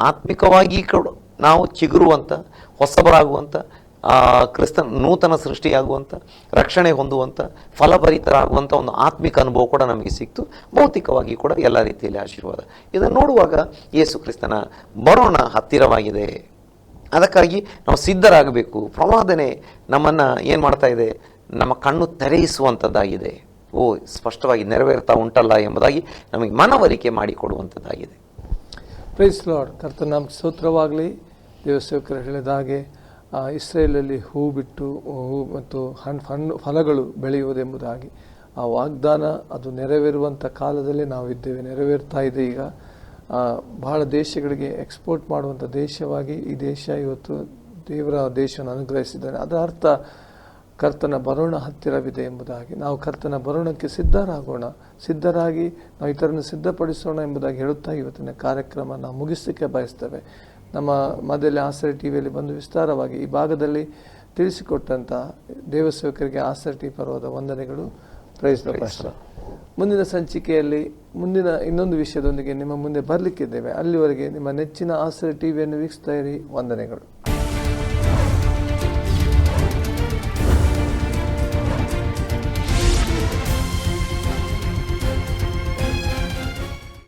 ಆತ್ಮಿಕವಾಗಿ ಕೂಡ ನಾವು ಚಿಗುರುವಂಥ ಹೊಸಬರಾಗುವಂಥ ಕ್ರಿಸ್ತ, ನೂತನ ಸೃಷ್ಟಿಯಾಗುವಂಥ ರಕ್ಷಣೆ ಹೊಂದುವಂಥ ಫಲಭರಿತರಾಗುವಂಥ ಒಂದು ಆತ್ಮಿಕ ಅನುಭವ ಕೂಡ ನಮಗೆ ಸಿಕ್ತು. ಭೌತಿಕವಾಗಿ ಕೂಡ ಎಲ್ಲ ರೀತಿಯಲ್ಲಿ ಆಶೀರ್ವಾದ. ಇದನ್ನು ನೋಡುವಾಗ ಯೇಸು ಕ್ರಿಸ್ತನ ಬರೋಣ ಹತ್ತಿರವಾಗಿದೆ. ಅದಕ್ಕಾಗಿ ನಾವು ಸಿದ್ಧರಾಗಬೇಕು. ಪ್ರವಾದನೆ ನಮ್ಮನ್ನು ಏನು ಮಾಡ್ತಾ ಇದೆ? ನಮ್ಮ ಕಣ್ಣು ತೆರೆಯಿಸುವಂಥದ್ದಾಗಿದೆ ಓ, ಸ್ಪಷ್ಟವಾಗಿ ನೆರವೇರ್ತಾ ಉಂಟಲ್ಲ ಎಂಬುದಾಗಿ ನಮಗೆ ಮನವರಿಕೆ ಮಾಡಿಕೊಡುವಂಥದ್ದಾಗಿದೆ ಪ್ರೈಸ್ ಲಾರ್ಡ್ ಕರ್ತನಾಮ ಸ್ತೋತ್ರವಾಗಲಿ. ದೇವಸೇವಕರು ಹೇಳಿದ ಹಾಗೆ ಇಸ್ರೇಲಲ್ಲಿ ಹೂ ಬಿಟ್ಟು ಹೂ ಮತ್ತು ಹಣ್ಣು ಹಣ್ಣು, ಫಲಗಳು ಬೆಳೆಯುವುದೆಂಬುದಾಗಿ ಆ ವಾಗ್ದಾನ ಅದು ನೆರವೇರುವಂಥ ಕಾಲದಲ್ಲಿ ನಾವು ಇದ್ದೇವೆ ನೆರವೇರ್ತಾ ಇದೆ ಈಗ. ಬಹಳ ದೇಶಗಳಿಗೆ ಎಕ್ಸ್ಪೋರ್ಟ್ ಮಾಡುವಂಥ ದೇಶವಾಗಿ ಈ ದೇಶ ಇವತ್ತು ದೇವರ ದೇಶವನ್ನು ಅನುಗ್ರಹಿಸಿದ್ದಾನೆ ಅದರ ಅರ್ಥ ಕರ್ತನ ಬರೋಣ ಹತ್ತಿರವಿದೆ ಎಂಬುದಾಗಿ. ನಾವು ಕರ್ತನ ಬರೋಣಕ್ಕೆ ಸಿದ್ಧರಾಗೋಣ. ಸಿದ್ಧರಾಗಿ ನಾವು ಇತರನ್ನು ಸಿದ್ಧಪಡಿಸೋಣ ಎಂಬುದಾಗಿ ಹೇಳುತ್ತಾ ಇವತ್ತಿನ ಕಾರ್ಯಕ್ರಮ ನಾವು ಮುಗಿಸಲಿಕ್ಕೆ ಬಯಸ್ತೇವೆ. ನಮ್ಮ ಮಧ್ಯದಲ್ಲಿ ಆಸರೆ ಟಿ ವಿಯಲ್ಲಿ ಬಂದು ವಿಸ್ತಾರವಾಗಿ ಈ ಭಾಗದಲ್ಲಿ ತಿಳಿಸಿಕೊಟ್ಟಂಥ ದೇವಸೇವಕರಿಗೆ ಆಸರೆ ಟಿ ಪರ್ವದ ವಂದನೆಗಳು. ಪ್ರೈಸ್ ಮುಂದಿನ ಸಂಚಿಕೆಯಲ್ಲಿ ಮುಂದಿನ ಇನ್ನೊಂದು ವಿಷಯದೊಂದಿಗೆ ನಿಮ್ಮ ಮುಂದೆ ಬರಲಿಕ್ಕಿದ್ದೇವೆ. ಅಲ್ಲಿವರೆಗೆ ನಿಮ್ಮ ನೆಚ್ಚಿನ ಆಸರೆ ಟಿವಿಯನ್ನು ವೀಕ್ಷಿಸ್ತಾ ಇರಿ. ವಂದನೆಗಳು.